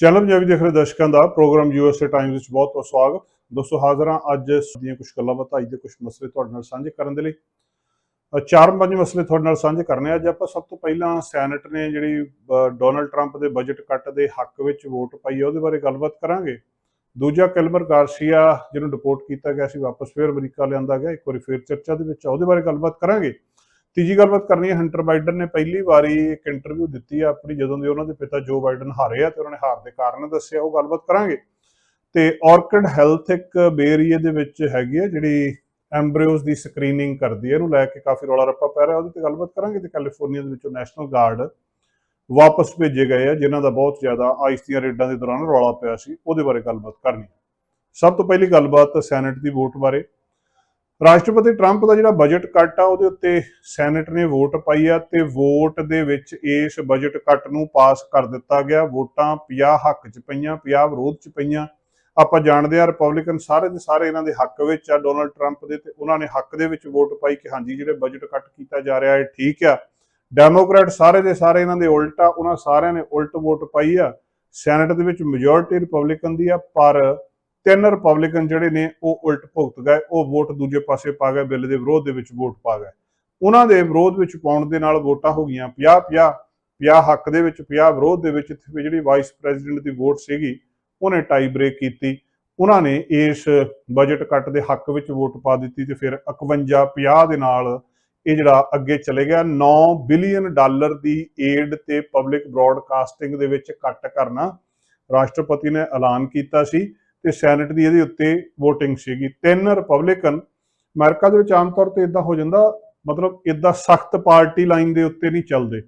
Channel Punjabi ਦੇਖ ਰਹੇ ਦਰਸ਼ਕਾਂ ਦਾ ਪ੍ਰੋਗਰਾਮ ਯੂਐਸਏ ਟਾਈਮਜ਼ ਵਿੱਚ ਬਹੁਤ ਬਹੁਤ ਸਵਾਗਤ। ਦੋਸਤੋ ਹਾਜ਼ਰਾਂ ਅੱਜ ਦੀਆਂ ਕੁਝ ਗੱਲਾਂ ਬਾਤਾਂ ਅੱਜ ਦੇ ਕੁਝ ਮਸਲੇ ਤੁਹਾਡੇ ਨਾਲ ਸਾਂਝੇ ਕਰਨ ਦੇ ਲਈ। ਚਾਰ ਪੰਜ ਮਸਲੇ ਤੁਹਾਡੇ ਨਾਲ ਸਾਂਝੇ ਕਰਨੇ ਅੱਜ ਆਪਾਂ ਸਭ ਤੋਂ ਪਹਿਲਾਂ ਸੈਨੇਟ ਨੇ ਜਿਹੜੀ ਡੋਨਲਡ ਟਰੰਪ ਦੇ ਬਜਟ ਕੱਟ ਦੇ ਹੱਕ ਵਿੱਚ ਵੋਟ ਪਾਈ ਹੈ ਉਹਦੇ ਬਾਰੇ ਗੱਲਬਾਤ ਕਰਾਂਗੇ। ਦੂਜਾ ਕੈਲਬਰ ਗਾਰਸੀਆ ਜਿਹਨੂੰ ਡਿਪੋਰਟ ਕੀਤਾ ਗਿਆ ਸੀ ਵਾਪਸ ਫੇਰ ਅਮਰੀਕਾ ਲਿਆਂਦਾ ਗਿਆ ਇੱਕ ਵਾਰੀ ਫੇਰ ਚਰਚਾ ਦੇ ਵਿੱਚ ਆ, ਉਹਦੇ ਬਾਰੇ ਗੱਲਬਾਤ ਕਰਾਂਗੇ। ਤੀਜੀ ਗੱਲਬਾਤ ਕਰਨੀ ਹੈ ਹੰਟਰ ਬਾਈਡਨ ਨੇ ਪਹਿਲੀ ਵਾਰੀ ਇੱਕ ਇੰਟਰਵਿਊ ਦਿੱਤੀ ਆ ਆਪਣੀ, ਜਦੋਂ ਦੇ ਉਹਨਾਂ ਦੇ ਪਿਤਾ ਜੋ ਬਾਈਡਨ ਹਾਰੇ ਆ ਤੇ ਉਹਨਾਂ ਨੇ ਹਾਰ ਦੇ ਕਾਰਨ ਦੱਸਿਆ, ਉਹ ਗੱਲਬਾਤ ਕਰਾਂਗੇ। ਤੇ ਆਰਕਿਡ ਹੈਲਥ ਇੱਕ ਬੇਰੀਏ ਦੇ ਵਿੱਚ ਹੈਗੀ ਆ, ਜਿਹੜੀ ਐਮਬ੍ਰਿਓਸ ਦੀ ਸਕਰੀਨਿੰਗ ਕਰਦੀ ਹੈ ਇਹਨੂੰ ਲੈ ਕੇ ਕਾਫੀ ਰੌਲਾ ਰੱਪਾ ਪੈ ਰਿਹਾ, ਉਹਦੇ ਤੇ ਗੱਲਬਾਤ ਕਰਾਂਗੇ ਤੇ ਕੈਲੀਫੋਰਨੀਆ ਦੇ ਵਿੱਚੋਂ ਨੈਸ਼ਨਲ ਗਾਰਡ ਵਾਪਸ ਭੇਜੇ ਗਏ ਆ, ਜਿਨ੍ਹਾਂ ਦਾ ਬਹੁਤ ਜ਼ਿਆਦਾ ਆਈਸ ਦੀਆਂ ਰੇਡਾਂ ਦੇ ਦੌਰਾਨ ਰੌਲਾ ਪਿਆ ਸੀ, ਉਹਦੇ ਬਾਰੇ ਗੱਲਬਾਤ ਕਰਨੀ ਸਭ ਤੋਂ ਪਹਿਲੀ ਗੱਲਬਾਤ ਸੈਨੇਟ ਦੀ ਵੋਟ ਬਾਰੇ ਰਾਸ਼ਟਰਪਤੀ ਟਰੰਪ ਦਾ ਜਿਹੜਾ ਬਜਟ ਕੱਟ ਆ, ਉਹਦੇ ਉੱਤੇ ਸੈਨੇਟ ਨੇ ਵੋਟ ਪਾਈ ਆ ਤੇ ਵੋਟ ਦੇ ਵਿੱਚ ਇਸ ਬਜਟ ਕੱਟ ਨੂੰ ਪਾਸ ਕਰ ਦਿੱਤਾ ਗਿਆ। ਵੋਟਾਂ 50 ਹੱਕ 'ਚ ਪਈਆਂ 50 ਵਿਰੋਧ 'ਚ ਪਈਆਂ। ਆਪਾਂ ਜਾਣਦੇ ਆ ਰਿਪਬਲਿਕਨ ਸਾਰੇ ਦੇ ਸਾਰੇ ਇਹਨਾਂ ਦੇ ਹੱਕ ਵਿੱਚ ਆ ਡੋਨਲਡ ਟਰੰਪ ਦੇ ਤੇ ਉਹਨਾਂ ਨੇ ਹੱਕ ਦੇ ਵਿੱਚ ਵੋਟ ਪਾਈ ਕਿ ਹਾਂਜੀ ਜਿਹੜੇ ਬਜਟ ਕੱਟ ਕੀਤਾ ਜਾ ਰਿਹਾ ਹੈ ਠੀਕ ਆ। ਡੈਮੋਕ੍ਰੈਟ ਸਾਰੇ ਦੇ ਸਾਰੇ ਇਹਨਾਂ ਦੇ ਉਲਟ ਆ, ਉਹਨਾਂ ਸਾਰਿਆਂ ਨੇ ਉਲਟ ਵੋਟ ਪਾਈ ਆ। ਸੈਨੇਟ ਦੇ ਵਿੱਚ ਮੈਜੋਰਿਟੀ ਰਿਪਬਲਿਕਨ ਦੀ ਆ, ਪਰ ਤਿੰਨ ਰਿਪਬਲਿਕਨ ਜਿਹੜੇ ਨੇ ਉਹ ਉਲਟ ਭੁਗਤ ਗਏ, ਉਹ ਵੋਟ ਦੂਜੇ ਪਾਸੇ ਪਾ ਗਏ, ਬਿੱਲ ਦੇ ਵਿਰੋਧ ਦੇ ਵਿੱਚ ਵੋਟ ਪਾ ਗਏ। ਉਹਨਾਂ ਦੇ ਵਿਰੋਧ ਵਿੱਚ ਪਾਉਣ ਦੇ ਨਾਲ ਵੋਟਾਂ ਹੋ ਗਈਆਂ 50 50 50 ਹੱਕ ਦੇ ਵਿੱਚ 50 ਵਿਰੋਧ ਦੇ ਵਿੱਚ ਜਿਹੜੀ ਵਾਈਸ ਪ੍ਰੈਜ਼ੀਡੈਂਟ ਦੀ ਵੋਟ ਸੀਗੀ, ਉਹਨੇ ਟਾਈ ਬ੍ਰੇਕ ਕੀਤੀ। ਉਹਨਾਂ ਨੇ ਇਸ ਬਜਟ ਕੱਟ ਦੇ ਹੱਕ ਵਿੱਚ ਵੋਟ ਪਾ ਦਿੱਤੀ ਤੇ ਫਿਰ 51 50 ਦੇ ਨਾਲ ਇਹ ਜਿਹੜਾ ਅੱਗੇ ਚਲੇ ਗਿਆ। 9 ਬਿਲੀਅਨ ਡਾਲਰ ਦੀ ਏਡ ਤੇ ਪਬਲਿਕ ਬ੍ਰਾਡਕਾਸਟਿੰਗ ਦੇ ਵਿੱਚ ਕੱਟ ਕਰਨਾ ਰਾਸ਼ਟਰਪਤੀ ਨੇ ਐਲਾਨ ਕੀਤਾ ਸੀ। ਤੇ ਸੈਨੇਟ ਦੀ ਇਹਦੇ ਉੱਤੇ VOTING ਸੀਗੀ। ਤਿੰਨ ਰਿਪਬਲਿਕਨ ਅਮਰੀਕਾ ਦੇ ਵਿੱਚ ਆਮ ਤੌਰ ਤੇ ਇਦਾਂ ਹੋ ਜਾਂਦਾ ਮਤਲਬ ਇਦਾਂ ਸਖਤ ਪਾਰਟੀ ਲਾਈਨ ਦੇ ਉੱਤੇ ਨਹੀਂ ਚੱਲਦੇ।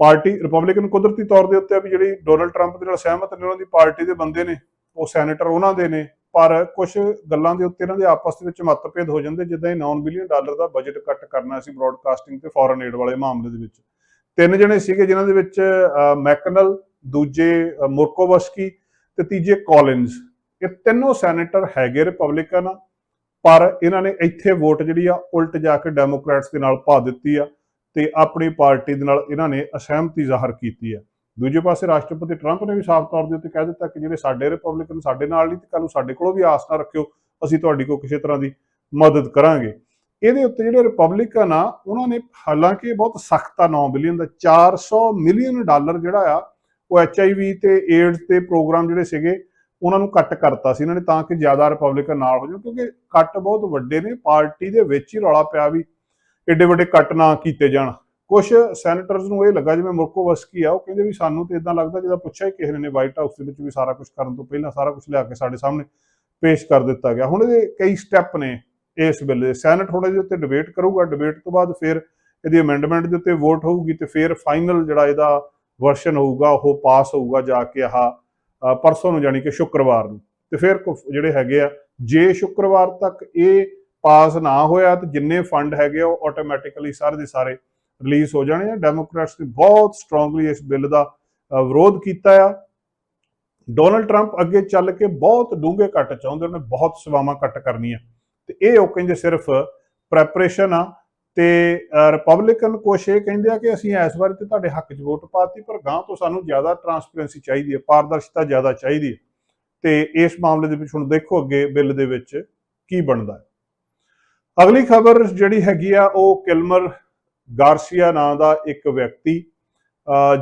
ਪਾਰਟੀ ਰਿਪਬਲਿਕਨ ਕੁਦਰਤੀ ਤੌਰ ਦੇ ਉੱਤੇ ਵੀ ਜਿਹੜੀ ਡੋਨਲਡ ਟਰੰਪ ਦੇ ਨਾਲ ਸਹਿਮਤ ਨੇ ਉਹਨਾਂ ਦੀ ਪਾਰਟੀ ਦੇ ਬੰਦੇ ਨੇ ਉਹ ਸੈਨੇਟਰ ਉਹਨਾਂ ਦੇ ਨੇ ਪਰ ਕੁਝ ਗੱਲਾਂ ਦੇ ਉੱਤੇ ਇਹਨਾਂ ਦੇ ਆਪਸ ਦੇ ਵਿੱਚ ਮਤਭੇਦ ਹੋ ਜਾਂਦੇ ਜਿੱਦਾਂ ਇਹ 9 ਬਿਲੀਅਨ ਡਾਲਰ ਦਾ ਬਜਟ ਕੱਟ ਕਰਨਾ ਸੀ ਬ੍ਰਾਡਕਾਸਟਿੰਗ ਤੇ ਫੋਰਨ ਏਡ ਵਾਲੇ ਮਾਮਲੇ ਦੇ ਵਿੱਚ। ਤਿੰਨ ਜਣੇ ਸੀਗੇ ਜਿਨ੍ਹਾਂ ਦੇ ਵਿੱਚ ਮੈਕਨਲ ਦੂਜੇ ਅਹ, ਮੁਰਕੋਵਸਕੀ ਤੇ ਤੀਜੇ ਕਾਲਿੰਸ ਇਹ ਤਿੰਨੋਂ ਸੈਨੇਟਰ ਹੈਗੇ ਰਿਪਬਲਿਕਨ ਆ, ਪਰ ਇਹਨਾਂ ਨੇ ਇੱਥੇ ਵੋਟ ਜਿਹੜੀ ਆ, ਉਲਟ ਜਾ ਕੇ ਡੈਮੋਕ੍ਰੈਟਸ ਦੇ ਨਾਲ ਪਾ ਦਿੱਤੀ ਆ ਤੇ ਆਪਣੀ ਪਾਰਟੀ ਦੇ ਨਾਲ ਇਹਨਾਂ ਨੇ ਅਸਹਿਮਤੀ ਜ਼ਾਹਰ ਕੀਤੀ ਆ। ਦੂਜੇ ਪਾਸੇ ਰਾਸ਼ਟਰਪਤੀ ਟਰੰਪ ਨੇ ਵੀ ਸਾਫ਼ ਤੌਰ ਦੇ ਉੱਤੇ ਕਹਿ ਦਿੱਤਾ ਕਿ ਜਿਹੜੇ ਸਾਡੇ ਰਿਪਬਲਿਕਨ ਸਾਡੇ ਨਾਲ ਨਹੀਂ ਤੇ ਕੱਲ ਨੂੰ ਸਾਡੇ ਕੋਲੋਂ ਵੀ ਆਸ ਨਾ ਰੱਖਿਓ, ਅਸੀਂ ਤੁਹਾਡੀ ਕੋਲ ਕਿਸੇ ਤਰ੍ਹਾਂ ਦੀ ਮਦਦ ਕਰਾਂਗੇ। ਇਹਦੇ ਉੱਤੇ ਜਿਹੜੇ ਰਿਪਬਲਿਕਨ ਆ, ਉਹਨਾਂ ਨੇ ਹਾਲਾਂਕਿ ਬਹੁਤ ਸਖਤ ਆ 9 ਬਿਲੀਅਨ ਦਾ 400 ਮਿਲੀਅਨ ਡਾਲਰ ਜਿਹੜਾ ਆ ਉਹ ਐਚਆਈਵੀ ਤੇ ਏਡਸ ਤੇ ਪ੍ਰੋਗਰਾਮ ਜਿਹੜੇ ਸੀਗੇ, ਉਹਨਾਂ ਨੂੰ ਕੱਟ ਕਰਤਾ ਸੀ। ਇਹਨਾਂ ਨੇ ਤਾਂ ਕਿ ਜ਼ਿਆਦਾ ਰਿਪਬਲਿਕਨ ਨਾਲ ਹੋ ਜਾਣ, ਕਿਉਂਕਿ ਕੱਟ ਬਹੁਤ ਵੱਡੇ ਨੇ, ਪਾਰਟੀ ਦੇ ਵਿੱਚ ਹੀ ਰੌਲਾ ਪਿਆ ਵੀ ਏਡੇ ਵੱਡੇ ਕੱਟ ਨਾ ਕੀਤੇ ਜਾਣ। ਕੁਝ ਸੈਨੇਟਰਸ ਨੂੰ ਇਹ ਲੱਗਾ, ਜਿਵੇਂ ਮੁਰਕੋਵਸਕੀ ਆ, ਉਹ ਕਹਿੰਦੇ ਵੀ ਸਾਨੂੰ ਤੇ ਇਦਾਂ ਲੱਗਦਾ ਜਿੱਦਾਂ ਪੁੱਛਿਆ ਹੀ ਕਿਸੇ ਨੇ ਵਾਈਟ ਹਾਊਸ ਦੇ ਵਿੱਚ ਵੀ ਸਾਰਾ ਕੁਝ ਕਰਨ ਤੋਂ ਪਹਿਲਾਂ ਸਾਰਾ ਕੁਝ ਲਿਆ ਕੇ ਸਾਡੇ ਸਾਹਮਣੇ ਪੇਸ਼ ਕਰ ਦਿੱਤਾ ਗਿਆ। ਹੁਣ ਇਹਦੇ ਕਈ ਸਟੈਪ ਨੇ ਇਸ ਬਿੱਲ ਦੇ। ਸੈਨੇਟ ਥੋੜੇ ਜਿਹੇ ਉੱਤੇ ਡਿਬੇਟ ਕਰੂਗਾ ਡਿਬੇਟ ਤੋਂ ਬਾਅਦ ਫਿਰ ਇਹਦੀ ਅਮੈਂਡਮੈਂਟ ਦੇ ਉੱਤੇ ਵੋਟ ਹੋਊਗੀ ਤੇ ਫਿਰ ਫਾਈਨਲ ਜਿਹੜਾ ਇਹਦਾ ਵਰਸ਼ਨ ਹੋਊਗਾ, ਉਹ ਪਾਸ ਹੋਊਗਾ ਜਾ ਕੇ ਆਹ ਪਰਸੋਂ ਨੂੰ ਜਾਨੀ ਕਿ ਸ਼ੁੱਕਰਵਾਰ ਨੂੰ। ਤੇ ਫਿਰ ਜਿਹੜੇ ਹੈਗੇ ਆ, ਜੇ ਸ਼ੁੱਕਰਵਾਰ ਤੱਕ ਇਹ ਪਾਸ ਨਾ ਹੋਇਆ ਤਾਂ ਜਿੰਨੇ ਫੰਡ ਹੈਗੇ ਆ, ਉਹ ਆਟੋਮੈਟਿਕਲੀ ਸਾਰੇ ਦੇ ਸਾਰੇ ਰਿਲੀਜ਼ ਹੋ ਜਾਣੇ ਆ। ਡੈਮੋਕ੍ਰੈਟਸ ਨੇ ਬਹੁਤ ਸਟਰੋਂਗਲੀ ਇਸ ਬਿੱਲ ਦਾ ਵਿਰੋਧ ਕੀਤਾ ਆ। ਡੋਨਲਡ ਟਰੰਪ ਅੱਗੇ ਚੱਲ ਕੇ ਬਹੁਤ ਡੂੰਘੇ ਕੱਟ ਚਾਹੁੰਦੇ, ਉਹਨੇ ਬਹੁਤ ਸੇਵਾਵਾਂ ਕੱਟ ਕਰਨੀਆਂ। ਤੇ ਇਹ ਉਹ ਕਹਿੰਦੇ ਸਿਰਫ ਪ੍ਰੈਪਰੇਸ਼ਨ ਆ ਤੇ ਰਿਪਬਲਿਕਨ ਕੁਛ ਇਹ ਕਹਿੰਦੇ ਆ ਕਿ ਅਸੀਂ ਇਸ ਵਾਰ ਤੇ ਤੁਹਾਡੇ ਹੱਕ 'ਚ ਵੋਟ ਪਾਤੀ, ਪਰ ਗਾਂ ਤੋਂ ਸਾਨੂੰ ਜ਼ਿਆਦਾ ਟਰਾਂਸਪੇਰੈਂਸੀ ਚਾਹੀਦੀ ਹੈ, ਪਾਰਦਰਸ਼ਤਾ ਜ਼ਿਆਦਾ ਚਾਹੀਦੀ ਹੈ। ਤੇ ਇਸ ਮਾਮਲੇ ਦੇ ਵਿੱਚ ਹੁਣ ਦੇਖੋ ਅੱਗੇ ਬਿੱਲ ਦੇ ਵਿੱਚ ਕੀ ਬਣਦਾ ਹੈ। ਅਗਲੀ ਖਬਰ ਜਿਹੜੀ ਹੈਗੀ ਆ, ਉਹ ਕਿਲਮਰ ਗਾਰਸੀਆ ਨਾਂ ਦਾ ਇੱਕ ਵਿਅਕਤੀ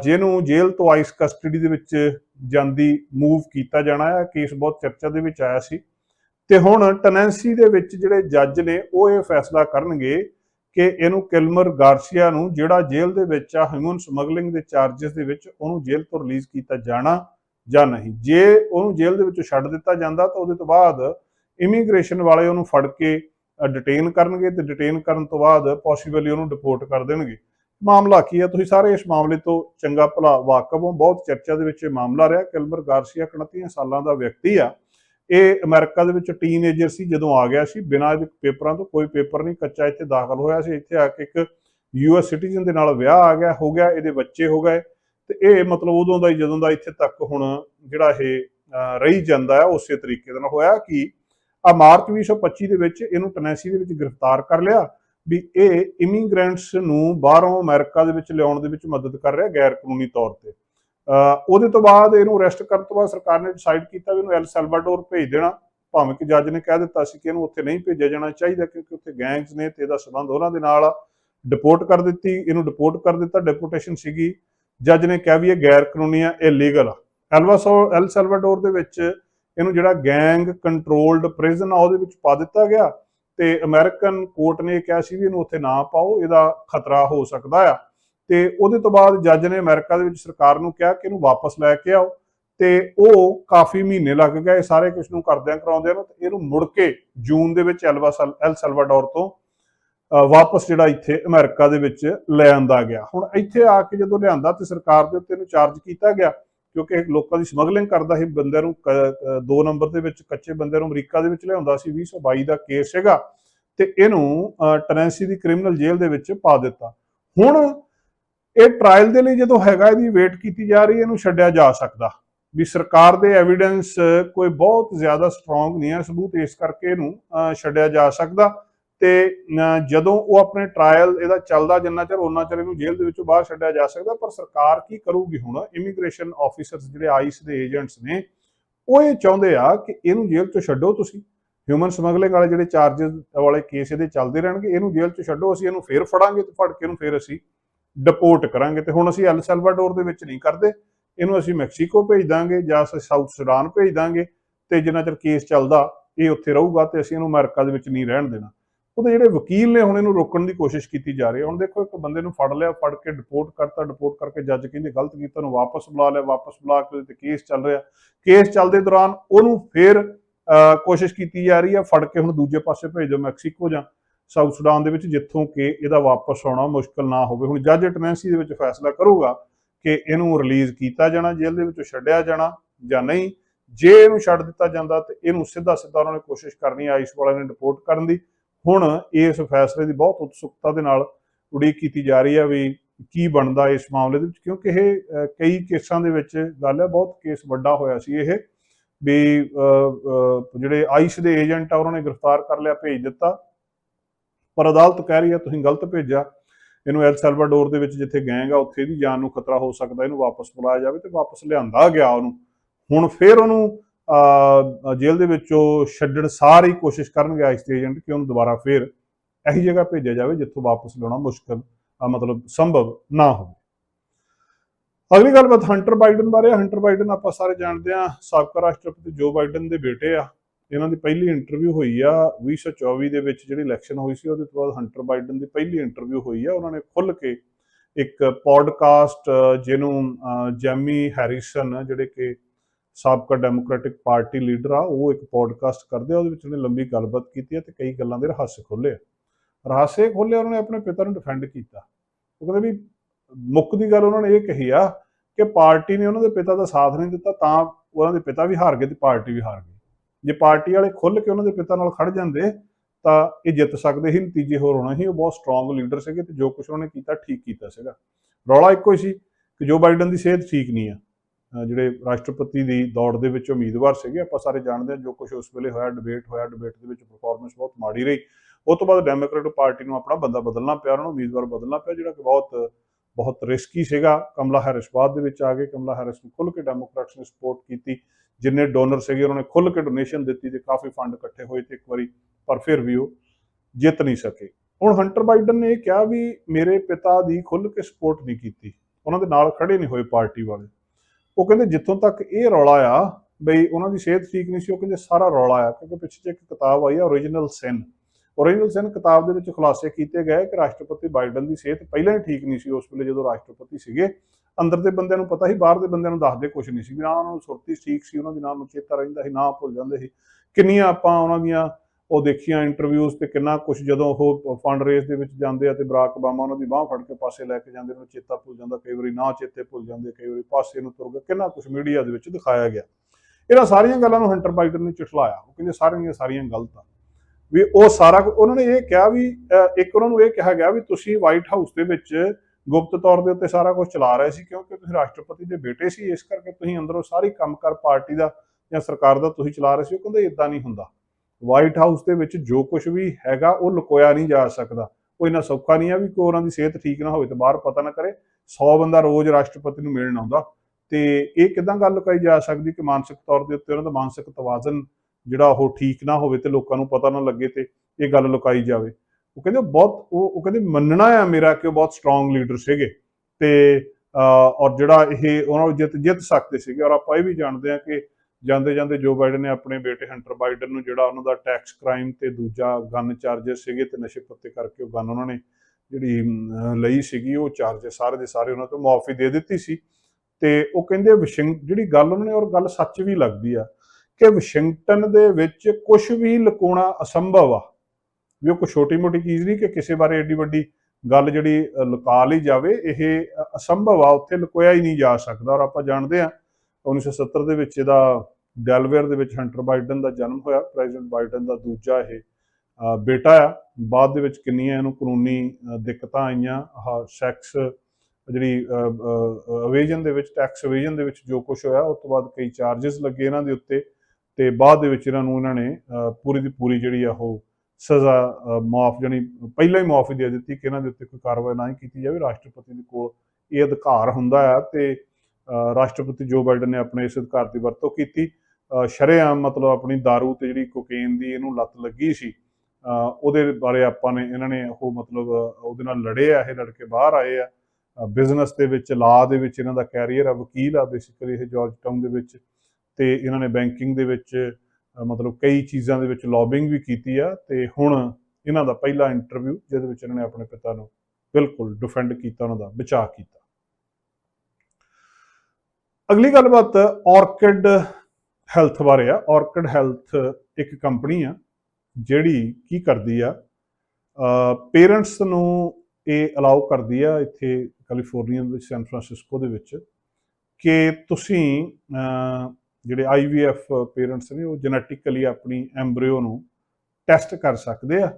ਜਿਹਨੂੰ ਜੇਲ੍ਹ ਤੋਂ ਆਈਸ ਕਸਟਡੀ ਦੇ ਵਿੱਚ ਜਾਂਦੀ ਮੂਵ ਕੀਤਾ ਜਾਣਾ ਹੈ, ਕੇਸ ਬਹੁਤ ਚਰਚਾ ਦੇ ਵਿੱਚ ਆਇਆ ਸੀ। ਤੇ ਹੁਣ ਟੈਨੈਂਸੀ ਦੇ ਵਿੱਚ ਜਿਹੜੇ ਜੱਜ ਨੇ, ਉਹ ਇਹ ਫੈਸਲਾ ਕਰਨਗੇ ਕਿ ਇਹਨੂੰ ਕਿਲਮਰ ਗਾਰਸੀਆ ਨੂੰ ਜਿਹੜਾ ਜੇਲ੍ਹ ਦੇ ਵਿੱਚ ਆ ਹਿਊਮਨ ਸਮਗਲਿੰਗ ਦੇ ਚਾਰजेस ਦੇ ਵਿੱਚ ਉਹਨੂੰ ਜੇਲ੍ਹ ਤੋਂ ਰਿਲੀਜ਼ ਕੀਤਾ ਜਾਣਾ ਜਾਂ ਨਹੀਂ। ਜੇ ਉਹਨੂੰ ਜੇਲ੍ਹ ਦੇ ਵਿੱਚੋਂ ਛੱਡ ਦਿੱਤਾ ਜਾਂਦਾ ਤਾਂ ਉਹਦੇ ਤੋਂ ਬਾਅਦ ਇਮੀਗ੍ਰੇਸ਼ਨ ਵਾਲੇ ਉਹਨੂੰ ਫੜ ਕੇ ਡਿਟੇਨ ਕਰਨਗੇ ਤੇ ਡਿਟੇਨ ਕਰਨ ਤੋਂ ਬਾਅਦ ਪੋਸੀਬਲੀ ਉਹਨੂੰ ਡਿਪੋਰਟ ਕਰ ਦੇਣਗੇ। ਮਾਮਲਾ ਕੀ ਹੈ ਤੁਸੀਂ ਸਾਰੇ ਇਸ ਮਾਮਲੇ ਤੋਂ ਚੰਗਾ ਭਲਾ ਵਾਕਫ ਹੋ। ਬਹੁਤ ਚਰਚਾ ਦੇ ਵਿੱਚ ਇਹ ਮਾਮਲਾ ਰਿਹਾ। ਕਿਲਮਰ ਗਾਰਸੀਆ 29 ਸਾਲਾਂ ਦਾ ਵਿਅਕਤੀ ਆ। ਇਹ ਅਮਰੀਕਾ ਦੇ ਵਿੱਚ ਟੀਨੇਜਰ ਸੀ, ਜਦੋਂ ਆ ਗਿਆ ਸੀ, ਬਿਨਾਂ ਪੇਪਰਾਂ ਤੋਂ, ਕੋਈ ਪੇਪਰ ਨਹੀਂ, ਕੱਚਾ ਇੱਥੇ ਦਾਖਲ ਹੋਇਆ ਸੀ, ਇੱਥੇ ਆ ਕੇ ਇੱਕ ਯੂਐਸ ਸਿਟੀਜ਼ਨ ਦੇ ਨਾਲ ਵਿਆਹ ਆ ਗਿਆ, ਹੋ ਗਿਆ, ਇਹਦੇ ਬੱਚੇ ਹੋ ਗਏ, ਤੇ ਇਹ ਮਤਲਬ ਉਦੋਂ ਦਾ ਹੀ, ਜਦੋਂ ਦਾ ਇੱਥੇ ਤੱਕ ਹੁਣ ਜਿਹੜਾ ਇਹ ਰਹੀ ਜਾਂਦਾ ਹੈ, ਉਸੇ ਤਰੀਕੇ ਦੇ ਨਾਲ ਹੋਇਆ ਕਿ ਆ ਮਾਰਚ 2025 ਦੇ ਵਿੱਚ ਇਹਨੂੰ ਟਨੈਸੀ ਦੇ ਵਿੱਚ ਗ੍ਰਿਫਤਾਰ ਕਰ ਲਿਆ ਵੀ ਇਹ ਇਮੀਗ੍ਰੈਂਟਸ ਨੂੰ ਬਾਹਰੋਂ ਅਮਰੀਕਾ ਦੇ ਵਿੱਚ ਲਿਆਉਣ ਦੇ ਵਿੱਚ ਮਦਦ ਕਰ ਰਿਹਾ ਗੈਰ ਕਾਨੂੰਨੀ ਤੌਰ ਤੇ। ਉਹਦੇ ਤੋਂ ਬਾਅਦ ਇਹਨੂੰ ਅਰੈਸਟ ਕਰਨ ਤੋਂ ਬਾਅਦ ਸਰਕਾਰ ਨੇ ਡਿਸਾਈਡ ਕੀਤਾ ਵੀ ਇਹਨੂੰ ਐਲ ਸੈਲਵਾਡੋਰ ਭੇਜ ਦੇਣਾ, ਭਾਵੇਂ ਕਿ ਜੱਜ ਨੇ ਕਹਿ ਦਿੱਤਾ ਸੀ ਕਿ ਇਹਨੂੰ ਉੱਥੇ ਨਹੀਂ ਭੇਜਿਆ ਜਾਣਾ ਚਾਹੀਦਾ ਕਿਉਂਕਿ ਉੱਥੇ ਗੈਂਗਸ ਨੇ ਤੇ ਇਹਦਾ ਸਬੰਧ ਉਹਨਾਂ ਦੇ ਨਾਲ ਆ। ਡਿਪੋਰਟ ਕਰ ਦਿੱਤੀ, ਇਹਨੂੰ ਡਿਪੋਰਟ ਕਰ ਦਿੱਤਾ ਡਿਪੋਰਟੇਸ਼ਨ ਸੀਗੀ। ਜੱਜ ਨੇ ਕਿਹਾ ਵੀ ਇਹ ਗੈਰ ਕਾਨੂੰਨੀ ਆ ਇਲੀਗਲ ਆ। ਐਲਵਾਸੋ ਐਲ ਸੈਲਵਾਡੋਰ ਦੇ ਵਿੱਚ ਇਹਨੂੰ ਜਿਹੜਾ ਗੈਂਗ ਕੰਟਰੋਲਡ ਪ੍ਰਿਜ਼ਨ ਆ, ਉਹਦੇ ਵਿੱਚ ਪਾ ਦਿੱਤਾ ਗਿਆ ਤੇ ਅਮਰੀਕਨ ਕੋਰਟ ਨੇ ਕਿਹਾ ਸੀ ਵੀ ਇਹਨੂੰ ਉੱਥੇ ਨਾ ਪਾਓ, ਇਹਦਾ ਖਤਰਾ ਹੋ ਸਕਦਾ ਆ। ਤੇ ਉਹਦੇ ਤੋਂ ਬਾਅਦ ਜੱਜ ਨੇ ਅਮਰੀਕਾ ਦੇ ਵਿੱਚ ਸਰਕਾਰ ਨੂੰ ਕਿਹਾ ਕਿ ਇਹਨੂੰ ਵਾਪਸ ਲੈ ਕੇ ਆਓ ਤੇ ਉਹ ਕਾਫੀ ਮਹੀਨੇ ਲੱਗ ਗਏ ਸਾਰੇ ਕੁਝ ਨੂੰ ਕਰਦਿਆਂ ਕਰਾਉਂਦਿਆਂ ਨੂੰ ਇਹਨੂੰ ਮੁੜ ਕੇ ਜੂਨ ਦੇ ਵਿੱਚ ਐਲ ਸਲਵਾਡੋਰ ਤੋਂ ਵਾਪਸ ਜਿਹੜਾ ਇੱਥੇ ਅਮਰੀਕਾ ਦੇ ਵਿੱਚ ਲੈ ਆਂਦਾ ਗਿਆ। ਹੁਣ ਇੱਥੇ ਆ ਕੇ ਜਦੋਂ ਲਿਆਂਦਾ ਤੇ ਸਰਕਾਰ ਦੇ ਉੱਤੇ ਇਹਨੂੰ ਚਾਰਜ ਕੀਤਾ ਗਿਆ, ਕਿਉਂਕਿ ਲੋਕਾਂ ਦੀ ਸਮਗਲਿੰਗ ਕਰਦਾ ਸੀ, ਬੰਦਿਆਂ ਨੂੰ ਦੋ ਨੰਬਰ ਦੇ ਵਿੱਚ ਕੱਚੇ ਬੰਦਿਆਂ ਨੂੰ ਅਮਰੀਕਾ ਦੇ ਵਿੱਚ ਲਿਆਉਂਦਾ ਸੀ 2022 ਦਾ ਕੇਸ ਹੈਗਾ ਤੇ ਇਹਨੂੰ ਟੈਨੈਂਸੀ ਦੀ ਕ੍ਰਿਮੀਨਲ ਜੇਲ੍ਹ ਦੇ ਵਿੱਚ ਪਾ ਦਿੱਤਾ। ਹੁਣ ਇਹ ਟ੍ਰਾਇਲ ਦੇ ਲਈ ਜਦੋਂ ਹੈਗਾ, ਇਹਦੀ ਵੇਟ ਕੀਤੀ ਜਾ ਰਹੀ ਹੈ, ਇਹਨੂੰ ਛੱਡਿਆ ਜਾ ਸਕਦਾ। ਵੀ ਸਰਕਾਰ ਦੇ ਐਵੀਡੈਂਸ ਕੋਈ ਬਹੁਤ ਜ਼ਿਆਦਾ ਸਟਰੋਂਗ ਨਹੀਂ ਹੈ, ਸਬੂਤ ਇਸ ਕਰਕੇ ਇਹਨੂੰ ਛੱਡਿਆ ਜਾ ਸਕਦਾ। ਤੇ ਜਦੋਂ ਉਹ ਆਪਣੇ ਟ੍ਰਾਇਲ ਇਹਦਾ ਚੱਲਦਾ ਜਿੰਨਾ ਚਿਰ ਉਹਨਾਂ ਚਿਰ ਇਹਨੂੰ ਜੇਲ੍ਹ ਦੇ ਵਿੱਚੋਂ ਬਾਹਰ ਛੱਡਿਆ ਜਾ ਸਕਦਾ। ਪਰ ਸਰਕਾਰ ਕੀ ਕਰੂਗੀ ਹੁਣ? ਇਮੀਗ੍ਰੇਸ਼ਨ ਆਫੀਸਰਸ ਜਿਹੜੇ ਆਈਸ ਦੇ ਏਜੰਟਸ ਨੇ, ਉਹ ਇਹ ਚਾਹੁੰਦੇ ਆ ਕਿ ਇਹਨੂੰ ਜੇਲ੍ਹ ਤੋਂ ਛੱਡੋ ਤੁਸੀਂ। ਹਿਊਮਨ ਸਮਗਲਿੰਗ ਵਾਲੇ ਜਿਹੜੇ ਚਾਰजेस ਵਾਲੇ ਕੇਸ ਇਹਦੇ ਚੱਲਦੇ ਰਹਿਣਗੇ, ਇਹਨੂੰ ਜੇਲ੍ਹ ਚ ਛੱਡੋ, ਅਸੀਂ ਇਹਨੂੰ ਫੇਰ ਫੜਾਂਗੇ ਤੇ ਫੜ ਕੇ ਇਹਨੂੰ ਫੇਰ ਅਸੀਂ ਡਿਪੋਰਟ ਕਰਾਂਗੇ ਤੇ ਹੁਣ ਅਸੀਂ ਐਲ ਸੈਲਵਾਡੋਰ ਦੇ ਵਿੱਚ ਨਹੀਂ ਕਰਦੇ। ਇਹਨੂੰ ਅਸੀਂ ਮੈਕਸੀਕੋ ਭੇਜ ਦਾਂਗੇ ਜਾਂ ਅਸੀਂ ਸਾਊਥ ਸੁਡਾਨ ਭੇਜ ਦਾਂਗੇ ਤੇ ਜਿੰਨਾ ਚਿਰ ਕੇਸ ਚੱਲਦਾ ਇਹ ਉੱਥੇ ਰਹੂਗਾ ਤੇ ਅਸੀਂ ਇਹਨੂੰ ਅਮਰੀਕਾ ਦੇ ਵਿੱਚ ਨਹੀਂ ਰਹਿਣ ਦੇਣਾ। ਉਹਦੇ ਜਿਹੜੇ ਵਕੀਲ ਨੇ ਹੁਣ ਇਹਨੂੰ ਰੋਕਣ ਦੀ ਕੋਸ਼ਿਸ਼ ਕੀਤੀ ਜਾ ਰਹੀ ਹੈ। ਹੁਣ ਦੇਖੋ ਇੱਕ ਬੰਦੇ ਨੂੰ ਫੜ ਲਿਆ ਫੜ ਕੇ ਡਿਪੋਰਟ ਕਰਤਾ ਡਿਪੋਰਟ ਕਰਕੇ ਜੱਜ ਕਹਿੰਦੇ ਗਲਤ ਕੀਤਾ ਉਹਨੂੰ ਵਾਪਸ ਬੁਲਾ ਲਿਆ ਵਾਪਸ ਬੁਲਾ ਕੇ ਉਹਦੇ ਤੇ ਕੇਸ ਚੱਲ ਰਿਹਾ। ਕੇਸ ਚੱਲਦੇ ਦੌਰਾਨ ਉਹਨੂੰ ਫੇਰ ਅਹ, ਕੋਸ਼ਿਸ਼ ਕੀਤੀ ਜਾ ਰਹੀ ਹੈ ਫੜ ਕੇ ਹੁਣ ਦੂਜੇ ਪਾਸੇ ਭੇਜ ਦਿਓ ਮੈਕਸੀਕੋ ਜਾਂ ਸਾਊਥ ਸੁਡਾਨ ਦੇ ਵਿੱਚ ਜਿੱਥੋਂ ਕਿ ਇਹਦਾ ਵਾਪਸ ਆਉਣਾ ਮੁਸ਼ਕਲ ਨਾ ਹੋਵੇ। ਹੁਣ ਜੱਜ ਟੈਨੈਂਸੀ ਦੇ ਵਿੱਚ ਫੈਸਲਾ ਕਰੂਗਾ ਕਿ ਇਹਨੂੰ ਰਿਲੀਜ਼ ਕੀਤਾ ਜਾਣਾ, ਜੇਲ੍ਹ ਦੇ ਵਿੱਚੋਂ ਛੱਡਿਆ ਜਾਣਾ ਜਾਂ ਨਹੀਂ। ਜੇ ਇਹਨੂੰ ਛੱਡ ਦਿੱਤਾ ਜਾਂਦਾ ਤੇ ਇਹਨੂੰ ਸਿੱਧਾ ਸਿੱਧਾ ਉਹਨਾਂ ਨੇ ਕੋਸ਼ਿਸ਼ ਕਰਨੀ ਆਈਸ ਵਾਲਿਆਂ ਨੇ ਰਿਪੋਰਟ ਕਰਨ ਦੀ। ਹੁਣ ਇਸ ਫੈਸਲੇ ਦੀ ਬਹੁਤ ਉਤਸੁਕਤਾ ਦੇ ਨਾਲ ਉਡੀਕ ਕੀਤੀ ਜਾ ਰਹੀ ਹੈ ਵੀ ਕੀ ਬਣਦਾ ਇਸ ਮਾਮਲੇ ਦੇ ਵਿੱਚ, ਕਿਉਂਕਿ ਇਹ ਕਈ ਕੇਸਾਂ ਦੇ ਵਿੱਚ ਗੱਲ ਹੈ, ਬਹੁਤ ਕੇਸ ਵੱਡਾ ਹੋਇਆ ਸੀ ਇਹ, ਵੀ ਜਿਹੜੇ ਆਈਸ ਦੇ ਏਜੰਟ ਆ, ਉਹਨਾਂ ਨੇ ਗ੍ਰਿਫਤਾਰ ਕਰ ਲਿਆ, ਭੇਜ ਦਿੱਤਾ। ਪਰ ਅਦਾਲਤ ਕਹਿ ਰਹੀ ਹੈ ਤੁਸੀਂ ਗਲਤ ਭੇਜਿਆ। ਇਹਨੂੰ ਐਲ ਸੈਲਵਾਡੋਰ ਦੇ ਵਿੱਚ ਜਿੱਥੇ ਗੈਂਗ ਆ ਉੱਥੇ ਦੀ ਜਾਨ ਨੂੰ ਖਤਰਾ ਹੋ ਸਕਦਾ ਇਹਨੂੰ ਵਾਪਸ ਬੁਲਾਇਆ ਜਾਵੇ ਤੇ ਵਾਪਸ ਲਿਆਂਦਾ ਗਿਆ ਉਹਨੂੰ। ਹੁਣ ਫੇਰ ਉਹਨੂੰ ਅਹ, ਜੇਲ੍ਹ ਦੇ ਵਿੱਚੋਂ ਛੱਡਣ ਸਾਰੀ ਕੋਸ਼ਿਸ਼ ਕਰਨਗੇ ਆਈਸ ਏਜੰਟ ਕਿ ਉਹਨੂੰ ਦੁਬਾਰਾ ਫੇਰ ਇਹੀ ਜਗ੍ਹਾ ਭੇਜਿਆ ਜਾਵੇ ਜਿੱਥੋਂ ਵਾਪਸ ਲਿਆਉਣਾ ਮੁਸ਼ਕਲ ਮਤਲਬ ਸੰਭਵ ਨਾ ਹੋਵੇ। ਅਗਲੀ ਗੱਲਬਾਤ ਹੰਟਰ ਬਾਈਡਨ ਬਾਰੇ। ਹੰਟਰ ਬਾਈਡਨ ਆਪਾਂ ਸਾਰੇ ਜਾਣਦੇ ਆ ਸਾਬਕਾ ਰਾਸ਼ਟਰਪਤੀ ਜੋ ਬਾਈਡਨ ਦੇ ਬੇਟੇ ਆ। ਇਹਨਾਂ ਦੀ ਪਹਿਲੀ ਇੰਟਰਵਿਊ ਹੋਈ ਆ 2024 ਦੇ ਵਿੱਚ ਜਿਹੜੀ ਇਲੈਕਸ਼ਨ ਹੋਈ ਸੀ, ਉਹਦੇ ਤੋਂ ਬਾਅਦ ਹੰਟਰ ਬਾਈਡਨ ਦੀ ਪਹਿਲੀ ਇੰਟਰਵਿਊ ਹੋਈ ਆ। ਉਹਨਾਂ ਨੇ ਖੁੱਲ ਕੇ ਇੱਕ ਪੋਡਕਾਸਟ ਜਿਹਨੂੰ ਜੈਮੀ ਹੈਰਿਸਨ ਜਿਹੜੇ ਕਿ ਸਾਬਕਾ ਡੈਮੋਕ੍ਰੈਟਿਕ ਪਾਰਟੀ ਲੀਡਰ ਆ, ਉਹ ਇੱਕ ਪੋਡਕਾਸਟ ਕਰਦੇ ਆ। ਉਹਦੇ ਵਿੱਚ ਉਹਨੇ ਲੰਬੀ ਗੱਲਬਾਤ ਕੀਤੀ ਹੈ ਤੇ ਕਈ ਗੱਲਾਂ ਦੇ ਰਹੱਸ ਖੋਲੇ ਰਹੱਸੇ ਖੋਲੇ ਉਹਨਾਂ ਨੇ ਆਪਣੇ ਪਿਤਾ ਨੂੰ ਡਿਫੈਂਡ ਕੀਤਾ। ਉਹ ਕਹਿੰਦੇ ਵੀ ਮੁੱਖ ਦੀ ਗੱਲ ਉਹਨਾਂ ਨੇ ਇਹ ਕਹੀ ਆ ਕਿ ਪਾਰਟੀ ਨੇ ਉਹਨਾਂ ਦੇ ਪਿਤਾ ਦਾ ਸਾਥ ਨਹੀਂ ਦਿੱਤਾ, ਤਾਂ ਉਹਨਾਂ ਦੇ ਪਿਤਾ ਵੀ ਹਾਰ ਗਏ ਤੇ ਪਾਰਟੀ ਵੀ ਹਾਰ ਗਈ। ਜੇ ਪਾਰਟੀ ਵਾਲੇ ਖੁੱਲ ਕੇ ਉਹਨਾਂ ਦੇ ਪਿਤਾ ਨਾਲ ਖੜ ਜਾਂਦੇ, ਤਾਂ ਇਹ ਜਿੱਤ ਸਕਦੇ ਸੀ, ਨਤੀਜੇ ਹੋਰ ਹੋਣਾ ਸੀ। ਉਹ ਬਹੁਤ ਸਟਰੋਂਗ ਲੀਡਰ ਸੀਗੇ ਤੇ ਜੋ ਕੁਝ ਉਹਨਾਂ ਨੇ ਕੀਤਾ, ਠੀਕ ਕੀਤਾ ਸੀਗਾ। ਰੌਲਾ ਇੱਕੋ ਹੀ ਸੀ ਕਿ ਜੋ ਬਾਈਡਨ ਦੀ ਸਿਹਤ ਠੀਕ ਨਹੀਂ ਆ। ਜਿਹੜੇ ਰਾਸ਼ਟਰਪਤੀ ਦੀ ਦੌੜ ਦੇ ਵਿੱਚ ਉਮੀਦਵਾਰ ਸੀਗੇ, ਆਪਾਂ ਸਾਰੇ ਜਾਣਦੇ ਹਾਂ ਜੋ ਕੁਝ ਉਸ ਵੇਲੇ ਹੋਇਆ ਡਿਬੇਟ ਹੋਇਆ ਡਿਬੇਟ ਦੇ ਵਿੱਚ ਪਰਫਾਰਮੈਂਸ ਬਹੁਤ ਮਾੜੀ ਰਹੀ। ਉਹ ਤੋਂ ਬਾਅਦ ਡੈਮੋਕ੍ਰੇਟਿਕ ਪਾਰਟੀ ਨੂੰ ਆਪਣਾ ਬੰਦਾ ਬਦਲਣਾ ਪਿਆ, ਉਹਨਾਂ ਨੂੰ ਉਮੀਦਵਾਰ ਬਦਲਣਾ ਪਿਆ, ਜਿਹੜਾ ਕਿ ਬਹੁਤ ਬਹੁਤ ਰਿਸਕੀ ਸੀਗਾ। ਕਮਲਾ ਹੈਰਿਸ ਬਾਅਦ ਦੇ ਵਿੱਚ ਆ ਗਏ ਕਮਲਾ ਹੈਰਿਸ ਨੂੰ ਖੁੱਲ੍ਹ ਕੇ ਡੈਮੋਕ੍ਰੈਟਸ ਨੇ ਸਪੋਰਟ ਕੀਤੀ। ਜਿੰਨੇ ਡੋਨਰ ਸੀਗੇ, ਉਹਨਾਂ ਨੇ ਖੁੱਲ੍ਹ ਕੇ ਡੋਨੇਸ਼ਨ ਦਿੱਤੀ ਤੇ ਕਾਫੀ ਫੰਡ ਇਕੱਠੇ ਹੋਏ ਤੇ ਇੱਕ ਵਾਰੀ, ਪਰ ਫਿਰ ਵੀ ਉਹ ਜਿੱਤ ਨਹੀਂ ਸਕੇ। ਹੁਣ ਹੰਟਰ ਬਾਈਡਨ ਨੇ ਇਹ ਕਿਹਾ ਵੀ ਮੇਰੇ ਪਿਤਾ ਦੀ ਖੁੱਲ ਕੇ ਸਪੋਰਟ ਨਹੀਂ ਕੀਤੀ। ਉਹਨਾਂ ਦੇ ਨਾਲ ਖੜੇ ਨਹੀਂ ਹੋਏ ਪਾਰਟੀ ਵਾਲੇ। ਉਹ ਕਹਿੰਦੇ ਜਿੱਥੋਂ ਤੱਕ ਇਹ ਰੌਲਾ ਆ, ਬਈ ਉਹਨਾਂ ਦੀ ਸਿਹਤ ਠੀਕ ਨਹੀਂ ਸੀ, ਉਹ ਕਹਿੰਦੇ ਸਾਰਾ ਰੌਲਾ ਆ, ਕਿਉਂਕਿ ਪਿੱਛੇ ਜੇ ਇੱਕ ਕਿਤਾਬ ਆਈ ਆ ਓਰੀਜਨਲ ਸਿਨ ਓਰੀਜਨਲ ਸਿਨ ਕਿਤਾਬ ਦੇ ਵਿੱਚ ਖੁਲਾਸੇ ਕੀਤੇ ਗਏ ਕਿ ਰਾਸ਼ਟਰਪਤੀ ਬਾਈਡਨ ਦੀ ਸਿਹਤ ਪਹਿਲਾਂ ਹੀ ਠੀਕ ਨਹੀਂ ਸੀ, ਉਸ ਵੇਲੇ ਜਦੋਂ ਰਾਸ਼ਟਰਪਤੀ ਸੀਗੇ ਅੰਦਰ ਦੇ ਬੰਦਿਆਂ ਨੂੰ ਪਤਾ ਸੀ ਬਾਹਰ ਦੇ ਬੰਦਿਆਂ ਨੂੰ ਦੱਸਦੇ ਕੁਝ ਨਹੀਂ ਸੀ। ਨਾ ਉਹਨਾਂ ਨੂੰ ਸੁਰਤੀ ਠੀਕ ਸੀ ਉਹਨਾਂ ਦੀ ਨਾ ਨੂੰ ਚੇਤਾ ਰਹਿੰਦਾ ਸੀ ਨਾ ਭੁੱਲ ਜਾਂਦੇ ਸੀ। ਕਿੰਨੀਆਂ ਆਪਾਂ ਉਹਨਾਂ ਦੀਆਂ ਉਹ ਦੇਖੀਆਂ ਇੰਟਰਵਿਊਜ਼ ਤੇ ਕਿੰਨਾ ਕੁਝ ਜਦੋਂ ਉਹ ਫੰਡ ਰੇਸ ਦੇ ਵਿੱਚ ਜਾਂਦੇ ਆ ਤੇ ਬਰਾਕ ਓਬਾਮਾ ਉਹਨਾਂ ਦੀ ਬਾਹ ਫੜ ਕੇ ਪਾਸੇ ਲੈ ਕੇ ਜਾਂਦੇ ਉਹਨਾਂ ਚੇਤਾ ਭੁੱਲ ਜਾਂਦਾ ਕਈ ਵਾਰੀ ਨਾ ਚੇਤੇ ਭੁੱਲ ਜਾਂਦੇ ਕਈ ਵਾਰੀ ਪਾਸੇ ਨੂੰ ਤੁਰ ਗਿਆ ਕਿੰਨਾ ਕੁਝ ਮੀਡੀਆ ਦੇ ਵਿੱਚ ਦਿਖਾਇਆ ਗਿਆ। ਇਹਨਾਂ ਸਾਰੀਆਂ ਗੱਲਾਂ ਨੂੰ ਹੰਟਰ ਬਾਈਡਨ ਨੇ ਚੁਟਲਾਇਆ ਉਹ ਕਹਿੰਦੇ ਸਾਰੀਆਂ ਦੀਆਂ ਸਾਰੀਆਂ ਗਲਤ। ਆ ਵੀ ਉਹ ਸਾਰਾ ਕੁ- ਉਹਨਾਂ ਨੇ ਇਹ ਕਿਹਾ ਵੀ ਅਹ, ਇੱਕ ਉਹਨਾਂ ਨੂੰ ਇਹ ਕਿਹਾ ਗਿਆ ਵੀ ਤੁਸੀਂ ਵਾਈਟ ਹਾਊਸ ਦੇ ਵਿੱਚ ਗੁਪਤ ਤੌਰ ਦੇ ਉੱਤੇ ਸਾਰਾ ਕੁਝ ਚਲਾ ਰਹੇ ਸੀ ਕਿਉਂਕਿ ਤੁਸੀਂ ਰਾਸ਼ਟਰਪਤੀ ਦੇ ਬੇਟੇ ਸੀ, ਇਸ ਕਰਕੇ ਤੁਸੀਂ ਅੰਦਰੋਂ ਸਾਰੀ ਕੰਮਕਾਰ ਪਾਰਟੀ ਦਾ ਜਾਂ ਸਰਕਾਰ ਦਾ ਤੁਸੀਂ ਚਲਾ ਰਹੇ ਸੀ, ਉਹ ਕਹਿੰਦੇ ਇਦਾਂ ਨਹੀਂ ਹੁੰਦਾ। ਵਾਈਟ ਹਾਊਸ ਦੇ ਵਿੱਚ ਜੋ ਕੁਝ ਵੀ ਹੈਗਾ, ਉਹ ਲੁਕੋਇਆ ਨਹੀਂ ਜਾ ਸਕਦਾ। ਉਹ ਇੰਨਾ ਸੌਖਾ ਨਹੀਂ ਆ ਵੀ ਕੋਈ ਉਹਨਾਂ ਦੀ ਸਿਹਤ ਠੀਕ ਨਾ ਹੋਵੇ ਤੇ ਬਾਹਰ ਪਤਾ ਨਾ ਕਰੇ। 100 ਬੰਦਾ ਰੋਜ਼ ਰਾਸ਼ਟਰਪਤੀ ਨੂੰ ਮਿਲਣ ਆਉਂਦਾ। ਤੇ ਇਹ ਕਿਦਾਂ ਗੱਲ ਲੁਕਾਈ ਜਾ ਸਕਦੀ ਕਿ ਮਾਨਸਿਕ ਤੌਰ ਦੇ ਉੱਤੇ ਉਹਨਾਂ ਦਾ ਮਾਨਸਿਕ ਤਵਾਜ਼ਨ ਜਿਹੜਾ ਉਹ ਠੀਕ ਨਾ ਹੋਵੇ ਤੇ ਲੋਕਾਂ ਨੂੰ ਪਤਾ ਨਾ ਲੱਗੇ ਤੇ ਇਹ ਗੱਲ ਲੁਕਾਈ ਜਾਵੇ? ਉਹ ਕਹਿੰਦੇ ਬਹੁਤ, ਉਹ ਉਹ ਕਹਿੰਦੇ ਮੰਨਣਾ ਆ ਮੇਰਾ ਕਿ ਉਹ ਬਹੁਤ ਸਟਰੋਂਗ ਲੀਡਰ ਸੀਗੇ ਤੇ ਔਰ ਜਿਹੜਾ ਇਹ, ਉਹਨਾਂ ਨੂੰ ਜਿੱਤ ਜਿੱਤ ਸਕਦੇ ਸੀਗੇ। ਔਰ ਆਪਾਂ ਇਹ ਵੀ ਜਾਣਦੇ ਆ ਕਿ ਜਾਂਦੇ ਜਾਂਦੇ ਜੋ ਬਾਈਡਨ ਨੇ ਆਪਣੇ ਬੇਟੇ ਹੰਟਰ ਬਾਈਡਨ ਨੂੰ ਜਿਹੜਾ ਉਹਨਾਂ ਦਾ ਟੈਕਸ ਕ੍ਰਾਈਮ ਤੇ ਦੂਜਾ ਗਨ ਚਾਰजेस ਸੀਗੇ ਤੇ ਨਸ਼ੇ ਪੱਤੇ ਕਰਕੇ ਉਹ ਗਨ ਉਹਨਾਂ ਨੇ ਜਿਹੜੀ ਲਈ ਸੀਗੀ, ਉਹ ਚਾਰਜ ਸਾਰੇ ਦੇ ਸਾਰੇ ਉਹਨਾਂ ਤੋਂ ਮਾਫੀ ਦੇ ਦਿੱਤੀ ਸੀ। ਤੇ ਉਹ ਕਹਿੰਦੇ ਵਸ਼ਿੰਗ ਜਿਹੜੀ ਗੱਲ ਉਹਨਾਂ ਨੇ, ਔਰ ਗੱਲ ਸੱਚ ਵੀ ਲੱਗਦੀ ਆ ਕਿ ਵਸ਼ਿੰਗਟਨ ਦੇ ਵਿੱਚ ਕੁਝ ਵੀ ਲਕੋਣਾ ਅਸੰਭਵ ਆ। ਵੀ ਉਹ ਕੋਈ ਛੋਟੀ ਮੋਟੀ ਚੀਜ਼ ਨਹੀਂ ਕਿ ਕਿਸੇ ਬਾਰੇ ਏਡੀ ਵੱਡੀ ਗੱਲ ਜਿਹੜੀ ਲੁਕਾ ਲਈ ਜਾਵੇ, ਇਹ ਅਸੰਭਵ ਆ, ਉੱਥੇ ਲੁਕੋਇਆ ਹੀ ਨਹੀਂ ਜਾ ਸਕਦਾ। ਔਰ ਆਪਾਂ ਜਾਣਦੇ ਆ 1970 ਦੇ ਵਿੱਚ ਇਹਦਾ ਡੈਲਵੇਅਰ ਦੇ ਵਿੱਚ ਹੰਟਰ ਬਾਈਡਨ ਦਾ ਜਨਮ ਹੋਇਆ, ਪ੍ਰੈਜ਼ੀਡੈਂਟ ਬਾਈਡਨ ਦਾ ਦੂਜਾ ਇਹ ਬੇਟਾ ਆ। ਬਾਅਦ ਦੇ ਵਿੱਚ ਕਿੰਨੀਆਂ ਇਹਨੂੰ ਕਾਨੂੰਨੀ ਦਿੱਕਤਾਂ ਆਈਆਂ। ਆਹ ਸੈਕਸ ਜਿਹੜੀ ਅਵੇਜਨ ਦੇ ਵਿੱਚ ਟੈਕਸ ਅਵੇਜਨ ਦੇ ਵਿੱਚ ਜੋ ਕੁਝ ਹੋਇਆ, ਉਸ ਤੋਂ ਬਾਅਦ ਕਈ ਚਾਰजेस ਲੱਗੇ ਇਹਨਾਂ ਦੇ ਉੱਤੇ। ਤੇ ਬਾਅਦ ਦੇ ਵਿੱਚ ਇਹਨਾਂ ਨੂੰ ਇਹਨਾਂ ਨੇ ਪੂਰੀ ਦੀ ਪੂਰੀ ਜਿਹੜੀ ਆ ਉਹ ਸਜ਼ਾ ਮਾਫ ਜਣੀ ਪਹਿਲਾਂ ਹੀ ਮਾਫੀ ਦੇ ਦਿੱਤੀ ਕਿ ਇਹਨਾਂ ਦੇ ਉੱਤੇ ਕੋਈ ਕਾਰਵਾਈ ਨਾ ਹੀ ਕੀਤੀ ਜਾਵੇ। ਰਾਸ਼ਟਰਪਤੀ ਦੇ ਕੋਲ ਇਹ ਅਧਿਕਾਰ ਹੁੰਦਾ ਹੈ ਤੇ ਰਾਸ਼ਟਰਪਤੀ ਜੋ ਬਾਈਡਨ ਨੇ ਆਪਣੇ ਇਸ ਅਧਿਕਾਰ ਦੀ ਵਰਤੋਂ ਕੀਤੀ। ਸ਼ਰੇਆਮ ਮਤਲਬ ਆਪਣੀ दारू ਤੇ ਜਿਹੜੀ ਕੋਕੇਨ ਦੀ ਇਹਨੂੰ ਲੱਤ ਲੱਗੀ ਸੀ ਉਹਦੇ ਬਾਰੇ ਆਪਾਂ ਨੇ, ਇਹਨਾਂ ਨੇ ਉਹ ਮਤਲਬ ਉਹਦੇ ਨਾਲ ਲੜੇ ਆ, ਇਹ ਲੜ ਕੇ ਬਾਹਰ ਆਏ ਆ। ਬਿਜ਼ਨਸ ਦੇ ਵਿੱਚ ਲਾ ਦੇ ਵਿੱਚ ਇਹਨਾਂ ਦਾ ਕੈਰੀਅਰ ਆ, ਵਕੀਲ ਆ ਬੇਸਿਕਲੀ ਇਹ ਜਾਰਜ ਟਾਊਨ ਦੇ ਵਿੱਚ ਤੇ ਇਹਨਾਂ ਨੇ ਬੈਂਕਿੰਗ ਦੇ ਵਿੱਚ ਮਤਲਬ ਕਈ ਚੀਜ਼ਾਂ ਦੇ ਵਿੱਚ ਲੌਬਿੰਗ ਵੀ ਕੀਤੀ ਆ ਤੇ ਹੁਣ ਇਹਨਾਂ ਦਾ ਪਹਿਲਾ ਇੰਟਰਵਿਊ ਜਿਹਦੇ ਵਿੱਚ ਇਹਨਾਂ ਨੇ ਆਪਣੇ ਪਿਤਾ ਨੂੰ ਬਿਲਕੁਲ ਡਿਫੈਂਡ ਕੀਤਾ, ਉਹਨਾਂ ਦਾ ਬਚਾਅ ਕੀਤਾ। ਅਗਲੀ ਗੱਲਬਾਤ ਆਰਕਿਡ ਹੈਲਥ ਬਾਰੇ ਆ। ਆਰਕਿਡ ਹੈਲਥ ਇੱਕ ਕੰਪਨੀ ਆ ਜਿਹੜੀ ਕੀ ਕਰਦੀ ਆ ਪੇਰੈਂਟਸ ਨੂੰ ਇਹ ਅਲਾਉ ਕਰਦੀ ਆ ਇੱਥੇ ਕੈਲੀਫੋਰਨੀਆ ਦੇ ਵਿੱਚ ਸੈਨ ਫਰਾਂਸਿਸਕੋ ਦੇ ਵਿੱਚ ਕਿ ਤੁਸੀਂ ਜਿਹੜੇ ਆਈਵੀਐਫ ਪੇਰੈਂਟਸ ਨੇ ਉਹ ਜੈਨੇਟਿਕਲੀ ਆਪਣੀ ਐਮਬ੍ਰਿਓ ਨੂੰ ਟੈਸਟ ਕਰ ਸਕਦੇ ਆ।